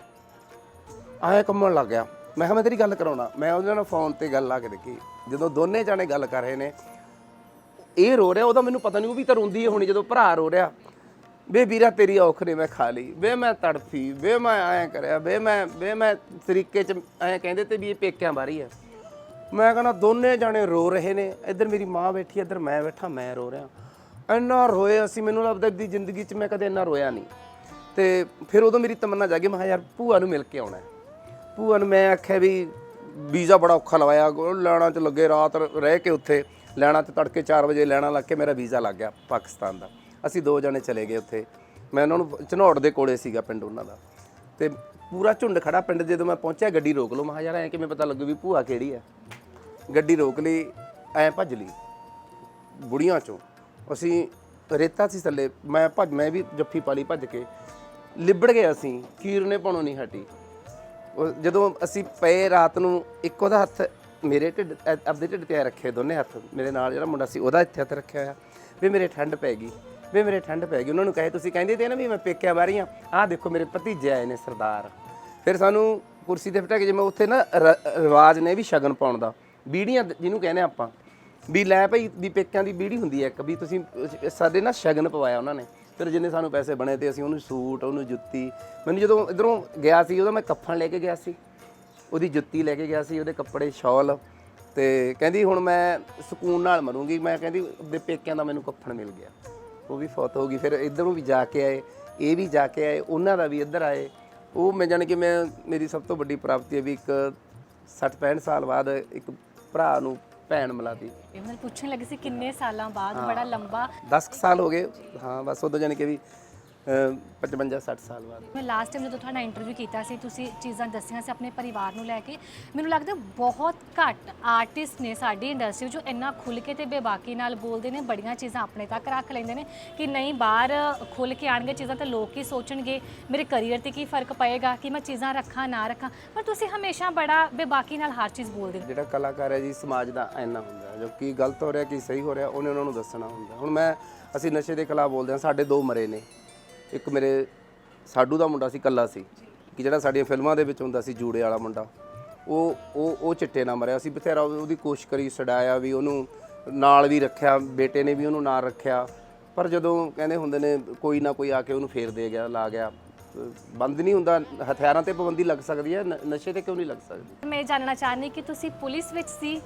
S2: ਆਇਆ ਕੰਮਣ ਲੱਗ ਗਿਆ। ਮੈਂ ਕਿਹਾ ਮੈਂ ਤੇਰੀ ਗੱਲ ਕਰਾਉਣਾ। ਮੈਂ ਉਹਦੇ ਨਾਲ ਫੋਨ ਤੇ ਗੱਲ ਲਾ ਕੇ ਦੇਖੀ। ਜਦੋਂ ਦੋਨੇ ਜਾਣੇ ਗੱਲ ਕਰ ਰਹੇ ਨੇ ਇਹ ਰੋ ਰਿਹਾ ਉਹਦਾ ਮੈਨੂੰ ਪਤਾ ਨਹੀਂ ਉਹ ਵੀ ਤਾਂ ਰੋਂਦੀ ਹੋਣੀ ਜਦੋਂ ਭਰਾ ਰੋ ਰਿਹਾ। ਵੇ ਵੀਰਾ ਤੇਰੀ ਔਖ ਨੇ ਮੈਂ ਖਾ ਲਈ। ਵੇ ਮੈਂ ਤੜਫੀ ਵੇ ਮੈਂ ਐਂ ਕਰਿਆ ਵੇ ਮੈਂ ਵੇ ਮੈਂ ਤਰੀਕੇ ਚ ਐਂ ਕਹਿੰਦੇ ਤੇ ਵੀ ਇਹ ਪੇਕਿਆਂ ਬਾਰੀ ਹੈ। ਮੈਂ ਕਹਿੰਦਾ ਦੋਨੇ ਜਾਣੇ ਰੋ ਰਹੇ ਨੇ। ਇੱਧਰ ਮੇਰੀ ਮਾਂ ਬੈਠੀ ਇੱਧਰ ਮੈਂ ਬੈਠਾ ਮੈਂ ਰੋ ਰਿਹਾ। ਇੰਨਾ ਰੋਏ ਅਸੀਂ, ਮੈਨੂੰ ਲੱਗਦਾ ਦੀ ਜ਼ਿੰਦਗੀ 'ਚ ਮੈਂ ਕਦੇ ਇੰਨਾ ਰੋਇਆ ਨਹੀਂ। ਤੇ ਫਿਰ ਉਦੋਂ ਮੇਰੀ ਤਮੰਨਾ ਜਾਗੀ, ਮੈਂ ਕਿਹਾ ਯਾਰ ਭੂਆ ਨੂੰ ਮਿਲ ਕੇ ਆਉਣਾ ਹੈ। ਭੂਆ ਨੂੰ ਮੈਂ ਆਖਿਆ ਵੀ ਵੀਜ਼ਾ ਬੜਾ ਔਖਾ ਲਵਾਇਆ, ਉਹ ਲੈਣਾ 'ਚ ਲੱਗੇ ਰਾਤ ਰਹਿ ਕੇ ਉੱਥੇ, ਲੈਣਾ 'ਚ ਤੜਕੇ 4 ਵਜੇ ਲੈਣਾ ਲੱਗ ਕੇ ਮੇਰਾ ਵੀਜ਼ਾ ਲੱਗ ਗਿਆ ਪਾਕਿਸਤਾਨ ਦਾ। ਅਸੀਂ ਦੋ ਜਣੇ ਚਲੇ ਗਏ ਉੱਥੇ। ਮੈਂ ਉਹਨਾਂ ਨੂੰ ਝਨੌੜ ਦੇ ਕੋਲੇ ਸੀਗਾ ਪਿੰਡ ਉਹਨਾਂ ਦਾ। ਤੇ ਪੂਰਾ ਝੁੰਡ ਖੜਾ ਪਿੰਡ, ਜਦੋਂ ਮੈਂ ਪਹੁੰਚਿਆ ਗੱਡੀ ਰੋਕ ਲਓ, ਮੈਂ ਕਿਹਾ ਯਾਰ ਐਂ ਕਿਵੇਂ ਪਤਾ ਲੱਗੂ ਵੀ ਭੂਆ ਕਿਹੜੀ ਹੈ। ਗੱਡੀ ਰੋਕ ਲਈ, ਐ ਭੱਜ ਲਈ, ਬੁੜੀਆਂ ਚੋਂ। ਅਸੀਂ ਰੇਤਾ ਸੀ ਥੱਲੇ, ਮੈਂ ਭੱਜ, ਮੈਂ ਵੀ ਜੱਫੀ ਪਾਲੀ ਭੱਜ ਕੇ। ਲਿਬੜ ਗਏ ਅਸੀਂ ਕੀਰ ਨੇ ਪਾਣੋ ਨਹੀਂ ਹਟੀ। ਉਹ ਜਦੋਂ ਅਸੀਂ ਪਏ ਰਾਤ ਨੂੰ, ਇੱਕੋ ਦਾ ਹੱਥ ਮੇਰੇ ਢਿੱਡ, ਐ- ਆਪਦੇ ਢਿੱਡ ਤੇ ਐ ਰੱਖੇ ਦੋਨੇ ਹੱਥ, ਮੇਰੇ ਨਾਲ ਜਿਹੜਾ ਮੁੰਡਾ ਸੀ ਉਹਦਾ ਇੱਥੇ ਹੱਥ ਰੱਖਿਆ ਹੋਇਆ। ਵੀ ਮੇਰੇ ਠੰਡ ਪੈ ਗਈ, ਵੀ ਮੇਰੇ ਠੰਡ ਪੈ ਗਈ। ਉਹਨਾਂ ਨੂੰ ਕਹੇ, ਤੁਸੀਂ ਕਹਿੰਦੇ ਤੇ ਨਾ ਵੀ ਮੈਂ ਪੇਕਿਆ ਬਾਰੀ ਆ ਆਹ ਦੇਖੋ ਮੇਰੇ ਭਤੀਜੇ ਆਏ ਨੇ ਸਰਦਾਰ। ਫਿਰ ਸਾਨੂੰ ਕੁਰਸੀ ਤੇ ਬਿਠਾ ਕੇ ਜਿਵੇਂ ਉੱਥੇ ਨਾ ਰ- ਰਿਵਾਜ ਨੇ ਵੀ ਸ਼ਗਨ ਪਾਉਣ ਦਾ। ਬੀੜੀਆਂ ਦ- ਜਿਹਨੂੰ ਕਹਿੰਦੇ ਆਪਾਂ। ਵੀ ਲੈ ਭਾਈ, ਵੀ ਪੇਕਿਆਂ ਦੀ ਬੀੜੀ ਹੁੰਦੀ ਹੈ ਇੱਕ, ਵੀ ਤੁਸੀਂ, ਸਾਡੇ ਨਾ ਸ਼ਗਨ ਪਵਾਇਆ ਉਹਨਾਂ ਨੇ। ਫਿਰ ਜਿੰਨੇ ਸਾਨੂੰ ਪੈਸੇ ਬਣੇ ਤੇ ਅਸੀਂ ਉਹਨੂੰ ਸੂਟ, ਉਹਨੂੰ ਜੁੱਤੀ, ਮੈਨੂੰ ਜਦੋਂ ਇਧਰੋਂ ਗਿਆ ਸੀ, ਉਹਦਾ ਮੈਂ ਕੱਫਣ ਲੈ ਕੇ ਗਿਆ ਸੀ। ਉਹਦੀ ਜੁੱਤੀ ਲੈ ਕੇ ਗਿਆ ਸੀ, ਉਹਦੇ ਕੱਪੜੇ, ਸ਼ਾਲ। ਤੇ ਕਹਿੰਦੀ ਹੁਣ ਮੈਂ ਸਕੂਨ ਨਾਲ ਮਰੂੰਗੀ, ਮੈਂ ਕਹਿੰਦੀ ਉਹਦੇ ਪੇਕਿਆਂ ਦਾ ਮੈਨੂੰ ਕੱਫਣ ਮਿਲ ਗਿਆ। ਉਹ ਵੀ ਫੌਤ ਹੋ ਗਈ, ਫਿਰ ਇਧਰੋਂ ਵੀ ਜਾ ਕੇ ਆਏ, ਇਹ ਵੀ ਜਾ ਕੇ ਆਏ, ਉਹਨਾਂ ਦਾ ਵੀ ਇੱਧਰ ਆਏ। ਉਹ ਮੈਂ ਜਾਣ ਕਿ ਮੈਂ, ਮੇਰੀ ਸਭ ਤੋਂ ਵੱਡੀ ਪ੍ਰਾਪਤੀ ਹੈ ਵੀ ਇੱਕ 60 65 ਸਾਲ ਬਾਅਦ ਇੱਕ ਭਰਾ ਨੂੰ ਭੈਣ ਮਿਲਾਤੀ।
S1: ਇਹ ਮੈਨੂੰ ਪੁੱਛਣ ਲੱਗੀ ਸੀ ਕਿੰਨੇ ਸਾਲਾਂ ਬਾਅਦ ਬੜਾ ਲੰਬਾ।
S2: 10 ਕੁ ਸਾਲ ਹੋ ਗਏ। ਹਾਂ ਬਸ ਉਦੋਂ ਜਾਣੀ ਕਿ ਵੀ 55 60 ਸਾਲ ਬਾਅਦ।
S1: ਮੈਂ ਲਾਸਟ ਟਾਈਮ ਜਦੋਂ ਤੁਹਾਡਾ ਇੰਟਰਵਿਊ ਕੀਤਾ ਸੀ ਤੁਸੀਂ ਚੀਜ਼ਾਂ ਦੱਸੀਆਂ ਸੀ ਆਪਣੇ ਪਰਿਵਾਰ ਨੂੰ ਲੈ ਕੇ। ਮੈਨੂੰ ਲੱਗਦਾ ਬਹੁਤ ਘੱਟ ਆਰਟਿਸਟ ਨੇ ਸਾਡੀ ਇੰਡਸਟਰੀ ਜੋ ਇੰਨਾ ਖੁੱਲ ਕੇ ਤੇ ਬੇਬਾਕੀ ਨਾਲ ਬੋਲਦੇ ਨੇ ਬੜੀਆਂ ਚੀਜ਼ਾਂ ਆਪਣੇ ਤੱਕ ਰੱਖ ਲੈਂਦੇ ਨੇ ਕਿ ਨਹੀਂ ਬਾਹਰ ਖੁੱਲ ਕੇ ਆਣਗੇ ਚੀਜ਼ਾਂ ਤਾਂ ਲੋਕ ਹੀ ਸੋਚਣਗੇ ਮੇਰੇ ਕੈਰੀਅਰ ਤੇ ਕੀ ਫ਼ਰਕ ਪਏਗਾ ਕਿ ਮੈਂ ਚੀਜ਼ਾਂ ਰੱਖਾਂ ਨਾ ਰੱਖਾਂ। ਪਰ ਤੁਸੀਂ ਹਮੇਸ਼ਾ ਬੜਾ ਬੇਬਾਕੀ ਨਾਲ ਹਰ ਚੀਜ਼ ਬੋਲਦੇ ਹੋ।
S2: ਜਿਹੜਾ ਕਲਾਕਾਰ ਹੈ ਜੀ ਸਮਾਜ ਦਾ ਐਨਾ ਹੁੰਦਾ। ਜੋ ਕੀ ਗਲਤ ਹੋ ਰਿਹਾ ਕੀ ਸਹੀ ਹੋ ਰਿਹਾ ਉਹਨੇ ਉਹਨਾਂ ਨੂੰ ਦੱਸਣਾ ਹੁੰਦਾ ਹੁਣ ਮੈਂ ਅਸੀਂ ਨਸ਼ੇ ਦੇ ਖਿਲਾਫ ਬੋਲਦੇ ਹਾਂ ਸਾਡੇ ਦੋ ਮਰੇ ਨੇ। ਇੱਕ ਮੇਰੇ ਸਾਡੂ ਦਾ ਮੁੰਡਾ ਸੀ, ਕੱਲਾ ਸੀ, ਕਿ ਜਿਹੜਾ ਸਾਡੀਆਂ ਫਿਲਮਾਂ ਦੇ ਵਿੱਚ ਹੁੰਦਾ ਸੀ, ਜੂੜੇ ਵਾਲਾ ਮੁੰਡਾ। ਉਹ ਉਹ ਉਹ ਚਿੱਟੇ ਨਾਲ ਮਰਿਆ ਸੀ, ਬਥੇਰਾ ਉਹਦੀ ਕੋਸ਼ਿਸ਼ ਕਰੀ ਛਡਾਇਆ ਵੀ, ਉਹਨੂੰ ਨਾਲ ਵੀ ਰੱਖਿਆ, ਬੇਟੇ ਨੇ ਵੀ ਉਹਨੂੰ ਨਾਲ ਰੱਖਿਆ। ਪਰ ਜਦੋਂ ਕਹਿੰਦੇ ਹੁੰਦੇ ਨੇ, ਕੋਈ ਨਾ ਕੋਈ ਆ ਕੇ ਉਹਨੂੰ ਫੇਰ ਦੇ ਗਿਆ, ਲਾ ਗਿਆ। ਬੰਦ ਨਹੀਂ ਹੁੰਦਾ, ਹਥਿਆਰਾਂ ਤੇ ਪਾਬੰਦੀ ਲੱਗ ਸਕਦੀ ਹੈ ਨਸ਼ੇ ਤੇ ਕਿਉਂ ਨਹੀਂ ਲੱਗ ਸਕਦੀ?
S1: ਮੈਂ ਜਾਣਨਾ ਚਾਹਨੀ ਕਿ ਤੁਸੀਂ ਪੁਲਿਸ ਵਿੱਚ ਸੀ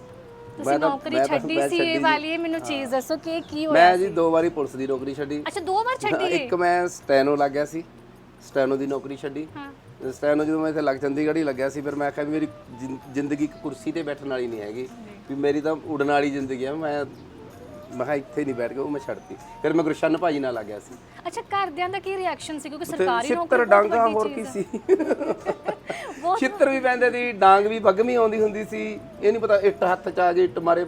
S1: ਤੁਸੀਂ
S2: ਤਾਂ-
S1: ਨੌਕਰੀ
S2: ਮੈਂ ਤਾਂ-
S1: ਛੱਡੀ
S2: ਮੈਂ
S1: ਸੀ
S2: ਛੱਡੀ
S1: ਇਹ। ਵਾਲੀ ਇਹ ਮੈਨੂੰ ਚੀਜ਼ ਦੱਸੋ ਕਿ ਇਹ ਕੀ ਹੋਇਆ
S2: ਮੈਂ ਜੀ ਦੋ ਵਾਰੀ ਪੁਲਿਸ ਦੀ ਨੌਕਰੀ ਛੱਡੀ।
S1: ਅੱਛਾ ਦੋ ਵਾਰ ਛੱਡੀ?
S2: ਇੱਕ ਮੈਂ ਸਟੈਨੋ ਲੱਗ ਗਿਆ ਸੀ। ਸਟੈਨੋ ਦੀ ਨੌਕਰੀ ਛੱਡੀ।
S1: ਹਾਂ।
S2: ਸਟੈਨੋ ਜਦੋਂ ਮੈਂ ਇੱਥੇ ਲੱਗ ਚੰਡੀਗੜ੍ਹ ਹੀ ਲੱਗਿਆ ਸੀ ਫਿਰ ਮੈਂ ਆਖਿਆ ਵੀ ਮੇਰੀ ਜ਼ਿੰ- ਜ਼ਿੰਦਗੀ ਇੱਕ ਕੁਰਸੀ ਤੇ ਬੈਠਣ ਵਾਲੀ ਨਹੀਂ ਹੈਗੀ। ਵੀ ਮੇਰੀ ਤਾਂ ਉਡਣ ਵਾਲੀ ਜ਼ਿੰਦਗੀ ਹੈ ਮੈਂ ਮੈਂ ਕਿਹਾ ਇੱਥੇ ਨਹੀਂ ਬੈਠ ਕੇ ਉਹ ਮੈਂ ਛੱਡਤੀ। ਫਿਰ ਮੈਂ ਗੁਰਸ਼ਨ ਭਾਜੀ ਨਾਲ ਲੱਗ ਗਿਆ ਸੀ।
S1: ਅੱਛਾ ਘਰਦਿਆਂ ਦਾ ਕੀ ਰਿਐਕਸ਼ਨ ਸੀ? ਕਿਉਂਕਿ ਸਰਕਾਰੀ
S2: ਛਿੱਤਰ
S1: ਨੌਕਰੀ ਬਹੁਤ
S2: ਡਾਂਗਾ
S1: ਵੱਡੀ
S2: ਹੋਰ ਕੀ
S1: ਚੀਜ਼
S2: ਸੀ?
S1: ਹੈ। ਬਹੁਤ
S2: ਛਿੱਤਰ ਵੀ ਪੈਂਦੇ ਸੀ ਡਾਂਗ ਵੀ ਬਗਮੀ ਆਉਂਦੀ ਹੁੰਦੀ ਸੀ। ਇਹ ਨਹੀਂ ਪਤਾ ਇੱਟ ਹੱਥ ਚ ਆ ਜੇ ਇੱਟ ਮਾਰੇ।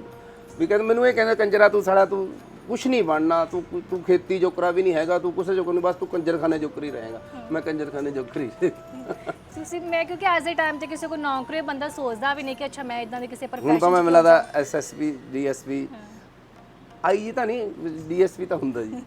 S2: ਵੀ ਕਹਿੰਦੇ ਮੈਨੂੰ ਇਹ ਕਹਿੰਦਾ ਕੰਜਰਾ ਤੂੰ ਸਾਲਾ ਤੂੰ ਕੁਛ ਨਹੀਂ ਬਣਨਾ ਤੂੰ ਤੂੰ ਖੇਤੀ ਜੋਕਰਾ ਵੀ ਨਹੀਂ ਹੈਗਾ ਤੂੰ ਕੁਛ ਜੋਕਰ ਨਹੀਂ ਬਸ ਤੂੰ ਕੰਜਰਖਾਨੇ ਜੋਕਰੀ ਰਹੇਗਾ। ਮੈਂ ਕੰਜਰਖਾਨੇ ਜੋਕਰੀ
S1: ਤੁਸੀਂ ਮੈਂ ਕਿਉਂਕਿ ਅੱਜ ਦੇ ਟਾਈਮ ਤੇ ਕਿਸੇ ਕੋ ਨੌਕਰੀ ਬੰਦਾ ਸੋਚਦਾ ਵੀ ਨਹੀਂ ਕਿ ਅੱਛਾ ਮੈਂ ਇਦਾਂ ਦੇ ਕਿਸੇ
S2: ਹੁਣ ਤਾਂ ਮੈਂ ਮਿਲਦਾ ਐਸਐਸਪੀ ਡੀਐਸਪੀ ਆਈ ਤਾਂ ਨਹੀਂ ਡੀਐਸਪੀ ਤਾਂ ਹੁੰਦਾ ਜੀ।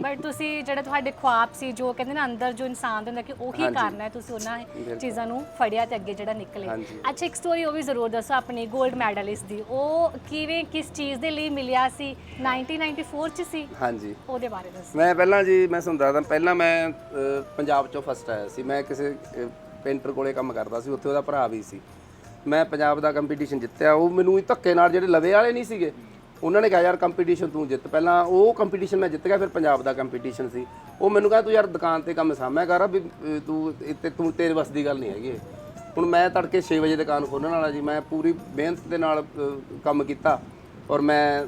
S1: ਬਟ ਤੁਸੀਂ ਜਿਹੜੇ ਤੁਹਾਡੇ ਖੁਆਬ ਸੀ ਜੋ ਕਹਿੰਦੇ ਨਾ ਅੰਦਰ ਜੋ ਇਨਸਾਨ ਦੇ ਹੁੰਦਾ ਕਿ ਉਹੀ ਕਰਨਾ ਹੈ ਤੁਸੀਂ ਉਹਨਾਂ ਚੀਜ਼ਾਂ ਨੂੰ ਫੜਿਆ ਤੇ ਅੱਗੇ ਜਿਹੜਾ ਨਿਕਲੇ।
S2: ਹਾਂਜੀ।
S1: ਅੱਛਾ ਇੱਕ ਸਟੋਰੀ ਉਹ ਵੀ ਜ਼ਰੂਰ ਦੱਸੋ ਆਪਣੀ 골ਡ ਮੈਡਲਿਸਟ ਦੀ। ਉਹ ਕਿਵੇਂ ਕਿਸ ਚੀਜ਼ ਦੇ ਲਈ ਮਿਲਿਆ ਸੀ? 1994 ਚ ਸੀ?
S2: ਹਾਂਜੀ।
S1: ਉਹਦੇ ਬਾਰੇ ਦੱਸੋ।
S2: ਮੈਂ ਪਹਿਲਾਂ ਜੀ ਮੈਂ ਤੁਹਾਨੂੰ ਦੱਸਦਾ ਪਹਿਲਾਂ ਮੈਂ ਅ, ਪੰਜਾਬ ਚੋਂ ਫਸਟ ਆਇਆ ਸੀ। ਮੈਂ ਕਿਸੇ ਪੇਂਟਰ ਕੋਲੇ ਕੰਮ ਕਰਦਾ ਸੀ ਉੱਥੇ ਉਹਦਾ ਭਰਾ ਵੀ ਸੀ। ਮੈਂ ਪੰਜਾਬ ਦਾ ਕੰਪੀਟੀਸ਼ਨ ਜਿੱਤਿਆ ਉਹ ਮੈਨੂੰ ਹੀ ਧੱਕੇ ਨਾਲ ਜਿਹੜੇ ਲਵੇ ਵਾਲੇ ਨਹੀਂ ਸੀਗੇ। ਉਹਨਾਂ ਨੇ ਕਿਹਾ ਯਾਰ ਕੰਪੀਟੀਸ਼ਨ ਤੂੰ ਜਿੱਤ। ਪਹਿਲਾਂ ਉਹ ਕੰਪੀਟੀਸ਼ਨ ਮੈਂ ਜਿੱਤ ਗਿਆ ਫਿਰ ਪੰਜਾਬ ਦਾ ਕੰਪੀਟੀਸ਼ਨ ਸੀ। ਉਹ ਮੈਨੂੰ ਕਹਿੰਦਾ ਤੂੰ ਯਾਰ ਦੁਕਾਨ ਤੇ ਕੰਮ ਸਾਂਭਿਆ ਕਰ ਵੀ ਤੂੰ ਇੱਥੇ ਤੂੰ ਤੇਰੇ ਵੱਸ ਦੀ ਗੱਲ ਨਹੀਂ ਹੈਗੀ। ਹੁਣ ਮੈਂ ਤੜਕੇ 6 ਵਜੇ ਦੁਕਾਨ ਖੋਲਣ ਵਾਲਾ ਜੀ। ਮੈਂ ਪੂਰੀ ਮਿਹਨਤ ਦੇ ਨਾਲ ਕੰਮ ਕੀਤਾ ਔਰ ਮੈਂ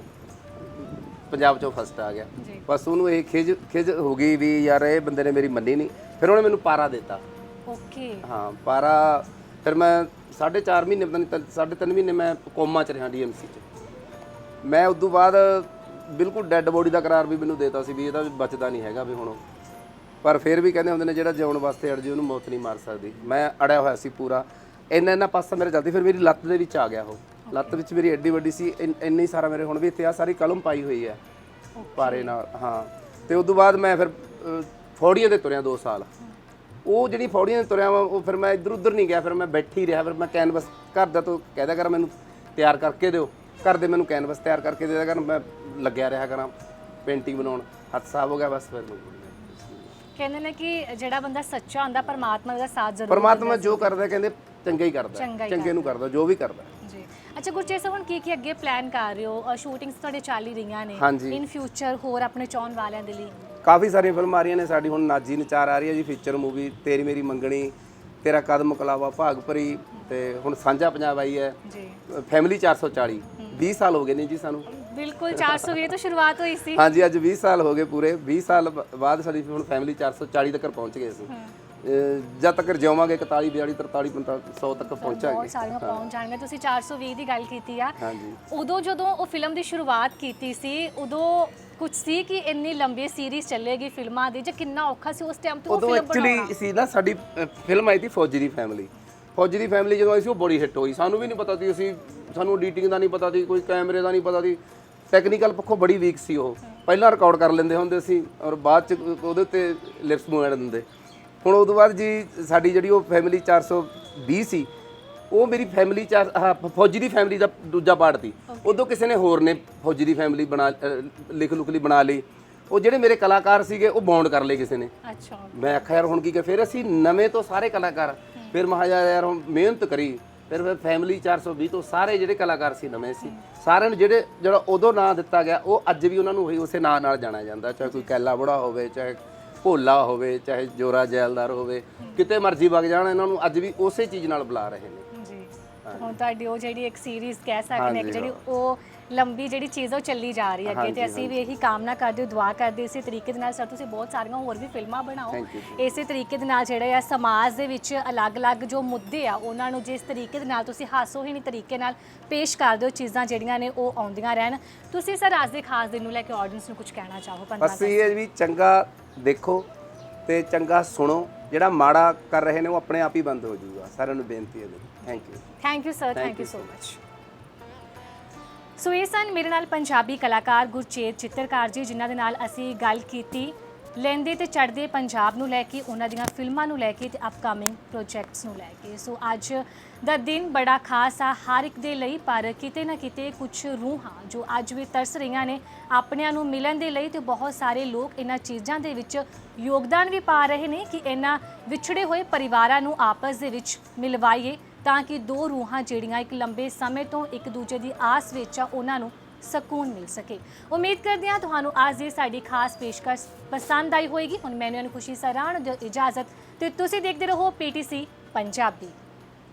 S2: ਪੰਜਾਬ ਚੋਂ ਫਸਟ ਆ ਗਿਆ। ਬਸ ਉਹਨੂੰ ਇਹ ਖਿਜ ਖਿਜ ਹੋ ਗਈ ਵੀ ਯਾਰ ਇਹ ਬੰਦੇ ਨੇ ਮੇਰੀ ਮੰਨੀ ਨਹੀਂ। ਫਿਰ ਉਹਨੇ ਮੈਨੂੰ ਪਾਰਾ ਦਿੱਤਾ।
S1: ਓਕੇ।
S2: ਹਾਂ ਪਾਰਾ। ਫਿਰ ਮੈਂ 4.5 ਮਹੀਨੇ ਪਤਾ ਨਹੀਂ ਤਿੰਨ- ਸਾਢੇ ਤਿੰਨ ਮਹੀਨੇ ਮੈਂ ਕੋਮਾ ਚ ਰਿਹਾ ਡੀਐਮਸੀ ਚ। ਮੈਂ ਉਸ ਤੋਂ ਬਾਅਦ ਬਿਲਕੁਲ ਡੈੱਡ ਬੋਡੀ ਦਾ ਕਰਾਰ ਵੀ ਮੈਨੂੰ ਦੇਤਾ ਸੀ ਵੀ ਇਹਦਾ ਬਚਦਾ ਨਹੀਂ ਹੈਗਾ ਵੀ ਹੁਣ। ਪਰ ਫਿਰ ਵੀ ਕਹਿੰਦੇ ਹੁੰਦੇ ਨੇ ਜਿਹੜਾ ਜਿਉਣ ਵਾਸਤੇ ਅੜ ਜੇ ਉਹਨੂੰ ਮੌਤ ਨਹੀਂ ਮਾਰ ਸਕਦੀ। ਮੈਂ ਅੜਿਆ ਹੋਇਆ ਸੀ ਪੂਰਾ। ਇੰਨਾ ਇੰਨਾ ਪਾਸਾ ਮੇਰੇ ਚੱਲਦੀ ਫਿਰ ਮੇਰੀ ਲੱਤ ਦੇ ਵਿੱਚ ਆ ਗਿਆ ਉਹ। ਲੱਤ ਵਿੱਚ ਮੇਰੀ ਐਡੀ ਵੱਡੀ ਸੀ, ਇੰਨ- ਇੰਨੀ ਸਾਰਾ ਮੇਰੇ ਹੁਣ ਵੀ ਇੱਥੇ ਆ, ਸਾਰੀ ਕਲਮ ਪਾਈ ਹੋਈ ਹੈ। ਪਾਰੇ ਨਾਲ, ਹਾਂ। ਤੇ ਉਸ ਤੋਂ ਬਾਅਦ ਮੈਂ ਫਿਰ ਫੌੜੀਆਂ ਤੇ ਤੁਰਿਆ 2 ਸਾਲ। ਉਹ ਜਿਹੜੀ ਫੌੜੀਆਂ ਤੇ ਤੁਰਿਆ ਵਾ, ਉਹ ਫਿਰ ਮੈਂ ਇੱਧਰ ਉੱਧਰ ਨਹੀਂ ਗਿਆ, ਫਿਰ ਮੈਂ ਬੈਠੀ ਰਿਹਾ, ਫਿਰ ਮੈਂ ਕੈਨਵਸ ਘਰ ਦਾ ਤੋਂ ਕਹਿਦਾ ਕਰ, ਮੈਨੂੰ ਤਿਆਰ ਕਰਕੇ ਦਿਓ। ਘਰ ਦੇ ਮੈਨੂੰ ਕੈਨਵਸ ਤਿਆਰ ਕਰਕੇ ਦੇ ਦਿਆ ਕਰਨ ਮੈਂ ਲੱਗਿਆ ਰਿਹਾ ਕਰਾਂ ਪੇਂਟਿੰਗ ਬਣਾਉਣ। ਹੱਥ ਸਾਫ਼ ਹੋ ਗਿਆ ਬਸ ਫਿਰ
S1: ਕਹਿੰਦੇ ਨੇ ਕਿ ਜਿਹੜਾ ਬੰਦਾ ਸੱਚਾ ਹੁੰਦਾ ਪਰਮਾਤਮਾ ਦਾ ਸਾਥ ਜ਼ਰੂਰ
S2: ਪਰਮਾਤਮਾ ਜੋ ਕਰਦਾ ਕਹਿੰਦੇ ਚੰਗਾ ਹੀ ਕਰਦਾ।
S1: ਚੰਗਾ ਹੀ
S2: ਚੰਗੇ ਨੂੰ ਕਰਦਾ। ਜੋ ਵੀ ਕਰਦਾ।
S1: ਜੀ। ਅੱਛਾ ਗੁਰਚੇਤ ਸਾਹਿਬ ਹੁਣ ਕੀ ਕੀ ਅੱਗੇ ਪਲਾਨ ਕਰ ਰਹੇ ਹੋ? ਸ਼ੂਟਿੰਗਸ ਤੁਹਾਡੇ ਚੱਲ ਹੀ ਰਹੀਆਂ ਨੇ।
S2: ਹਾਂਜੀ।
S1: ਇਨ ਫਿਊਚਰ ਹੋਰ ਆਪਣੇ ਚਾਹਣ ਵਾਲਿਆਂ ਦੇ ਲਈ?
S2: ਕਾਫੀ ਸਾਰੀਆਂ ਫਿਲਮਾਂ ਆ ਰਹੀਆਂ ਨੇ ਸਾਡੀ ਹੁਣ ਨਾਜੀ ਨਚਾਰ ਆ ਰਹੀ ਹੈ ਜੀ ਫੀਚਰ ਮੂਵੀ ਤੇਰੀ ਮੇਰੀ ਮੰਗਣੀ ਤੇਰਾ ਕਦਮ ਕਲਾਵਾ ਭਾਗ ਭਰੀ ਤੇ ਹੁਣ ਸਾਂਝਾ ਪੰਜਾਬ ਆਈ ਹੈ।
S1: ਜੀ।
S2: ਫੈਮਿਲੀ 440 20 ਸਾਲ ਹੋ ਗਏ ਨੇ ਜੀ ਸਾਨੂੰ।
S1: ਬਿਲਕੁਲ 420 ਤੋਂ ਸ਼ੁਰੂਆਤ ਹੋਈ ਸੀ।
S2: ਹਾਂਜੀ ਅੱਜ 20 ਸਾਲ ਹੋ ਗਏ ਪੂਰੇ। 20 ਸਾਲ ਬਾਅਦ ਸਾਡੀ ਹੁਣ ਫੈਮਿਲੀ 440 ਤੱਕ ਪਹੁੰਚ ਗਏ ਸੀ ਜਦ ਤੱਕ ਜਿਉਵਾਂਗੇ 41 42 43 45 100 ਤੱਕ ਪਹੁੰਚਾਂਗੇ।
S1: ਬਹੁਤ ਸਾਰੀਆਂ ਪਹੁੰਚ ਜਾਣਗੇ ਤੁਸੀਂ 420 ਦੀ ਗੱਲ ਕੀਤੀ ਆ।
S2: ਹਾਂਜੀ।
S1: ਉਦੋਂ ਜਦੋਂ ਉਹ ਫਿਲਮ ਦੀ ਸ਼ੁਰੂਆਤ ਕੀਤੀ ਸੀ ਉਦੋਂ ਕੁਝ ਸੀ ਕਿ ਇੰਨੀ ਲੰਬੀ ਸੀਰੀਜ਼ ਚੱਲੇਗੀ ਫਿਲਮਾਂ ਦੀ ਜਾਂ ਕਿੰਨਾ ਔਖਾ ਸੀ? ਉਸ ਟਾਈਮ ਤੇ ਉਹ
S2: ਉਦੋਂ
S1: ਫਿਲਮ ਬਣਾਉਣਾ।
S2: ਐਕਚੁਅਲੀ ਸੀ ਨਾ ਸਾਡੀ ਫਿਲਮ ਆਈ ਸੀ ਫੌਜੀ ਦੀ ਫੈਮਿਲੀ ਫੌਜੀ ਦੀ ਫੈਮਿਲੀ ਜਦੋਂ ਆਈ ਸੀ ਉਹ ਬੜੀ ਹਿੱਟ ਹੋਈ। ਸਾਨੂੰ ਵੀ ਨਹੀਂ ਪਤਾ ਸੀ ਅਸੀਂ ਸਾਨੂੰ ਐਡੀਟਿੰਗ ਦਾ ਨਹੀਂ ਪਤਾ ਸੀ ਕੋਈ ਕੈਮਰੇ ਦਾ ਨਹੀਂ ਪਤਾ ਸੀ। ਟੈਕਨੀਕਲ ਪੱਖੋਂ ਬੜੀ ਵੀਕ ਸੀ ਉਹ। ਪਹਿਲਾਂ ਰਿਕਾਰਡ ਕਰ ਲੈਂਦੇ ਹੁੰਦੇ ਸੀ ਔਰ ਬਾਅਦ ਚ ਉਹਦੇ ਉੱਤੇ ਲਿਪਸ ਮੂਵ ਦਿੰਦੇ। ਹੁਣ ਉਦੋਂ ਬਾਅਦ ਜੀ ਸਾਡੀ ਜਿਹੜੀ ਉਹ ਫੈਮਿਲੀ 420 ਸੀ ਉਹ ਮੇਰੀ ਫੈਮਿਲੀ ਚ ਆਹ ਫੌਜੀ ਦੀ ਫੈਮਿਲੀ ਦਾ ਦੂਜਾ ਪਾਰਟ ਸੀ। ਉਦੋਂ ਕਿਸੇ ਨੇ ਹੋਰ ਨੇ ਫੌਜੀ ਦੀ ਫੈਮਿਲੀ ਬਣਾ ਲਿਖ ਲੁਕ ਲਈ ਬਣਾ ਲਈ। ਉਹ ਜਿਹੜੇ ਮੇਰੇ ਕਲਾਕਾਰ ਸੀਗੇ ਉਹ ਬੌਂਡ ਕਰ ਲਏ ਕਿਸੇ ਨੇ।
S1: ਅੱਛਾ।
S2: ਮੈਂ ਆਖਿਆ ਯਾਰ ਹੁਣ ਕੀ ਕਰ ਫਿਰ ਅਸੀਂ ਨਵੇਂ ਤੋਂ ਸਾਰੇ ਕਲਾਕਾਰ ਫਿਰ ਮਹਾ ਯਾਰ ਹੁਣ ਮਿਹਨਤ ਕਰੀ ਫਿਰ ਫਿਰ ਫੈਮਿਲੀ 420 ਤੋਂ ਸਾਰੇ ਜਿਹੜੇ ਕਲਾਕਾਰ ਸੀ ਨਵੇਂ ਸੀ ਸਾਰਿਆਂ ਨੂੰ ਜਿਹੜੇ ਜਿਹੜਾ ਉਦੋਂ ਨਾਂ ਦਿੱਤਾ ਗਿਆ ਉਹ ਅੱਜ ਵੀ ਉਹਨਾਂ ਨੂੰ ਉਹੀ ਉਸੇ ਨਾਂ ਨਾਲ ਜਾਣਿਆ ਜਾਂਦਾ ਚਾਹੇ ਕੋਈ ਕੈਲਾ ਬੜਾ ਹੋਵੇ ਚਾਹੇ ਭੋਲਾ ਹੋਵੇ ਚਾਹੇ ਜੋਰਾ ਜੈਲਦਾਰ ਹੋਵੇ ਕਿਤੇ ਮਰਜ਼ੀ ਵਗ ਜਾਣ ਇਹਨਾਂ ਨੂੰ ਅੱਜ ਵੀ ਉਸੇ ਚੀਜ਼ ਨਾਲ ਬੁਲਾ ਰਹੇ ਨੇ।
S1: ਜੀ। ਹੁਣ ਤੁਹਾਡੀ ਉਹ ਜਿਹੜੀ ਇੱਕ ਸੀਰੀਜ਼ ਕਹਿ ਸਕਦੇ ਕਿ
S2: ਹਾਂਜੀ,
S1: ਜਿਹੜੀ ਉਹ ਲੰਬੀ ਜਿਹੜੀ ਚੀਜ਼ ਆ ਉਹ ਚੱਲੀ ਜਾ ਰਹੀ ਹੈ ਅੱਗੇ ਤੇ ਅਸੀਂ ਵੀ ਇਹੀ ਕਾਮਨਾ ਕਰਦੇ ਹਾਂ ਦੁਆ ਕਰਦੇ ਹਾਂ ਇਸੇ ਤਰੀਕੇ ਦੇ ਨਾਲ ਸਰ ਤੁਸੀਂ ਬਹੁਤ ਸਾਰੀਆਂ ਹੋਰ ਵੀ ਫਿਲਮਾਂ ਬਣਾਓ। ਇਸੇ ਤਰੀਕੇ ਦੇ ਨਾਲ ਜਿਹੜੇ ਆ ਸਮਾਜ ਦੇ ਵਿੱਚ ਅਲੱਗ-ਅਲੱਗ ਜੋ ਮੁੱਦੇ ਆ ਉਹਨਾਂ ਨੂੰ ਜਿਸ ਤਰੀਕੇ ਦੇ ਨਾਲ ਤੁਸੀਂ ਹਾਸੋਹੀਣੀ ਤਰੀਕੇ ਨਾਲ ਪੇਸ਼ ਕਰਦੇ ਹੋ ਚੀਜ਼ਾਂ ਜਿਹੜੀਆਂ ਨੇ ਉਹ ਆਉਂਦੀਆਂ ਰਹਿਣ। ਤੁਸੀਂ ਸਰ ਅੱਜ ਦੇ ਖਾਸ ਦਿਨ ਨੂੰ ਲੈ ਕੇ ਆਡੀਅנס ਨੂੰ ਕੁਝ ਕਹਿਣਾ ਚਾਹੋ 15
S2: ਬਸ ਇਹ ਵੀ ਚੰਗਾ ਦੇਖੋ ਤੇ ਚੰਗਾ ਸੁਣੋ ਜਿਹੜਾ ਮਾੜਾ ਕਰ ਰਹੇ ਨੇ ਉਹ ਆਪਣੇ ਆਪ ਹੀ ਬੰਦ ਹੋ ਜਾਊਗਾ। ਸਾਰਿਆਂ ਨੂੰ ਬੇਨਤੀ ਹੈ thank you
S1: thank you sir thank you so much ਸੋ ਇਹ ਸਨ ਮੇਰੇ ਨਾਲ ਪੰਜਾਬੀ ਕਲਾਕਾਰ ਗੁਰਚੇਤ ਚਿੱਤਰਕਾਰ ਜੀ, ਜਿਨ੍ਹਾਂ ਦੇ ਨਾਲ ਅਸੀਂ ਗੱਲ ਕੀਤੀ। ਲੈਂਦੇ ਤੇ ਚੜ੍ਹਦੇ ਪੰਜਾਬ ਨੂੰ ਲੈ ਕੇ, ਉਹਨਾਂ ਦੀਆਂ ਫਿਲਮਾਂ ਨੂੰ ਲੈ ਕੇ ਤੇ ਅਪਕਮਿੰਗ ਪ੍ਰੋਜੈਕਟਸ ਨੂੰ ਲੈ ਕੇ। ਸੋ ਅੱਜ ਦਾ ਦਿਨ ਬੜਾ ਖਾਸ ਆ ਹਰ ਇੱਕ ਦੇ ਲਈ, ਪਰ ਕਿਤੇ ਨਾ ਕਿਤੇ ਕੁਝ ਰੂਹਾਂ ਜੋ ਅੱਜ ਵੀ ਤਰਸ ਰਹੀਆਂ ਨੇ, ਆਪਣਿਆਂ ਨੂੰ ਮਿਲਣ ਦੇ ਲਈ ਤੇ ਬਹੁਤ ਸਾਰੇ ਲੋਕ ਇਹਨਾਂ ਚੀਜ਼ਾਂ ਦੇ ਵਿੱਚ ਯੋਗਦਾਨ ਵੀ ਪਾ ਰਹੇ ਨੇ ਕਿ ਇਹਨਾਂ ਵਿਛੜੇ ਹੋਏ ਪਰਿਵਾਰਾਂ ਨੂੰ ਆਪਸ ਦੇ ਵਿੱਚ ਮਿਲਵਾਈਏ। ਤਾਂ ਕਿ ਦੋ ਰੂਹਾਂ ਜਿਹੜੀਆਂ ਇੱਕ ਲੰਬੇ ਸਮੇਂ ਤੋਂ ਇੱਕ ਦੂਜੇ ਦੀ ਆਸ ਵਿੱਚ ਆ, ਉਹਨਾਂ ਨੂੰ ਸਕੂਨ ਮਿਲ ਸਕੇ। ਉਮੀਦ ਕਰਦੇ ਹਾਂ ਤੁਹਾਨੂੰ ਅੱਜ ਦੀ ਸਾਡੀ ਖਾਸ ਪੇਸ਼ਕਸ਼ ਪਸੰਦ ਆਈ ਹੋਏਗੀ। ਹੁਣ ਮੈਨੂੰ ਖੁਸ਼ੀ ਸਰਾਣ ਦਿਓ ਇਜਾਜ਼ਤ ਤੇ ਤੁਸੀਂ ਦੇਖਦੇ ਰਹੋ, ਪੀਟੀਸੀ ਪੰਜਾਬੀ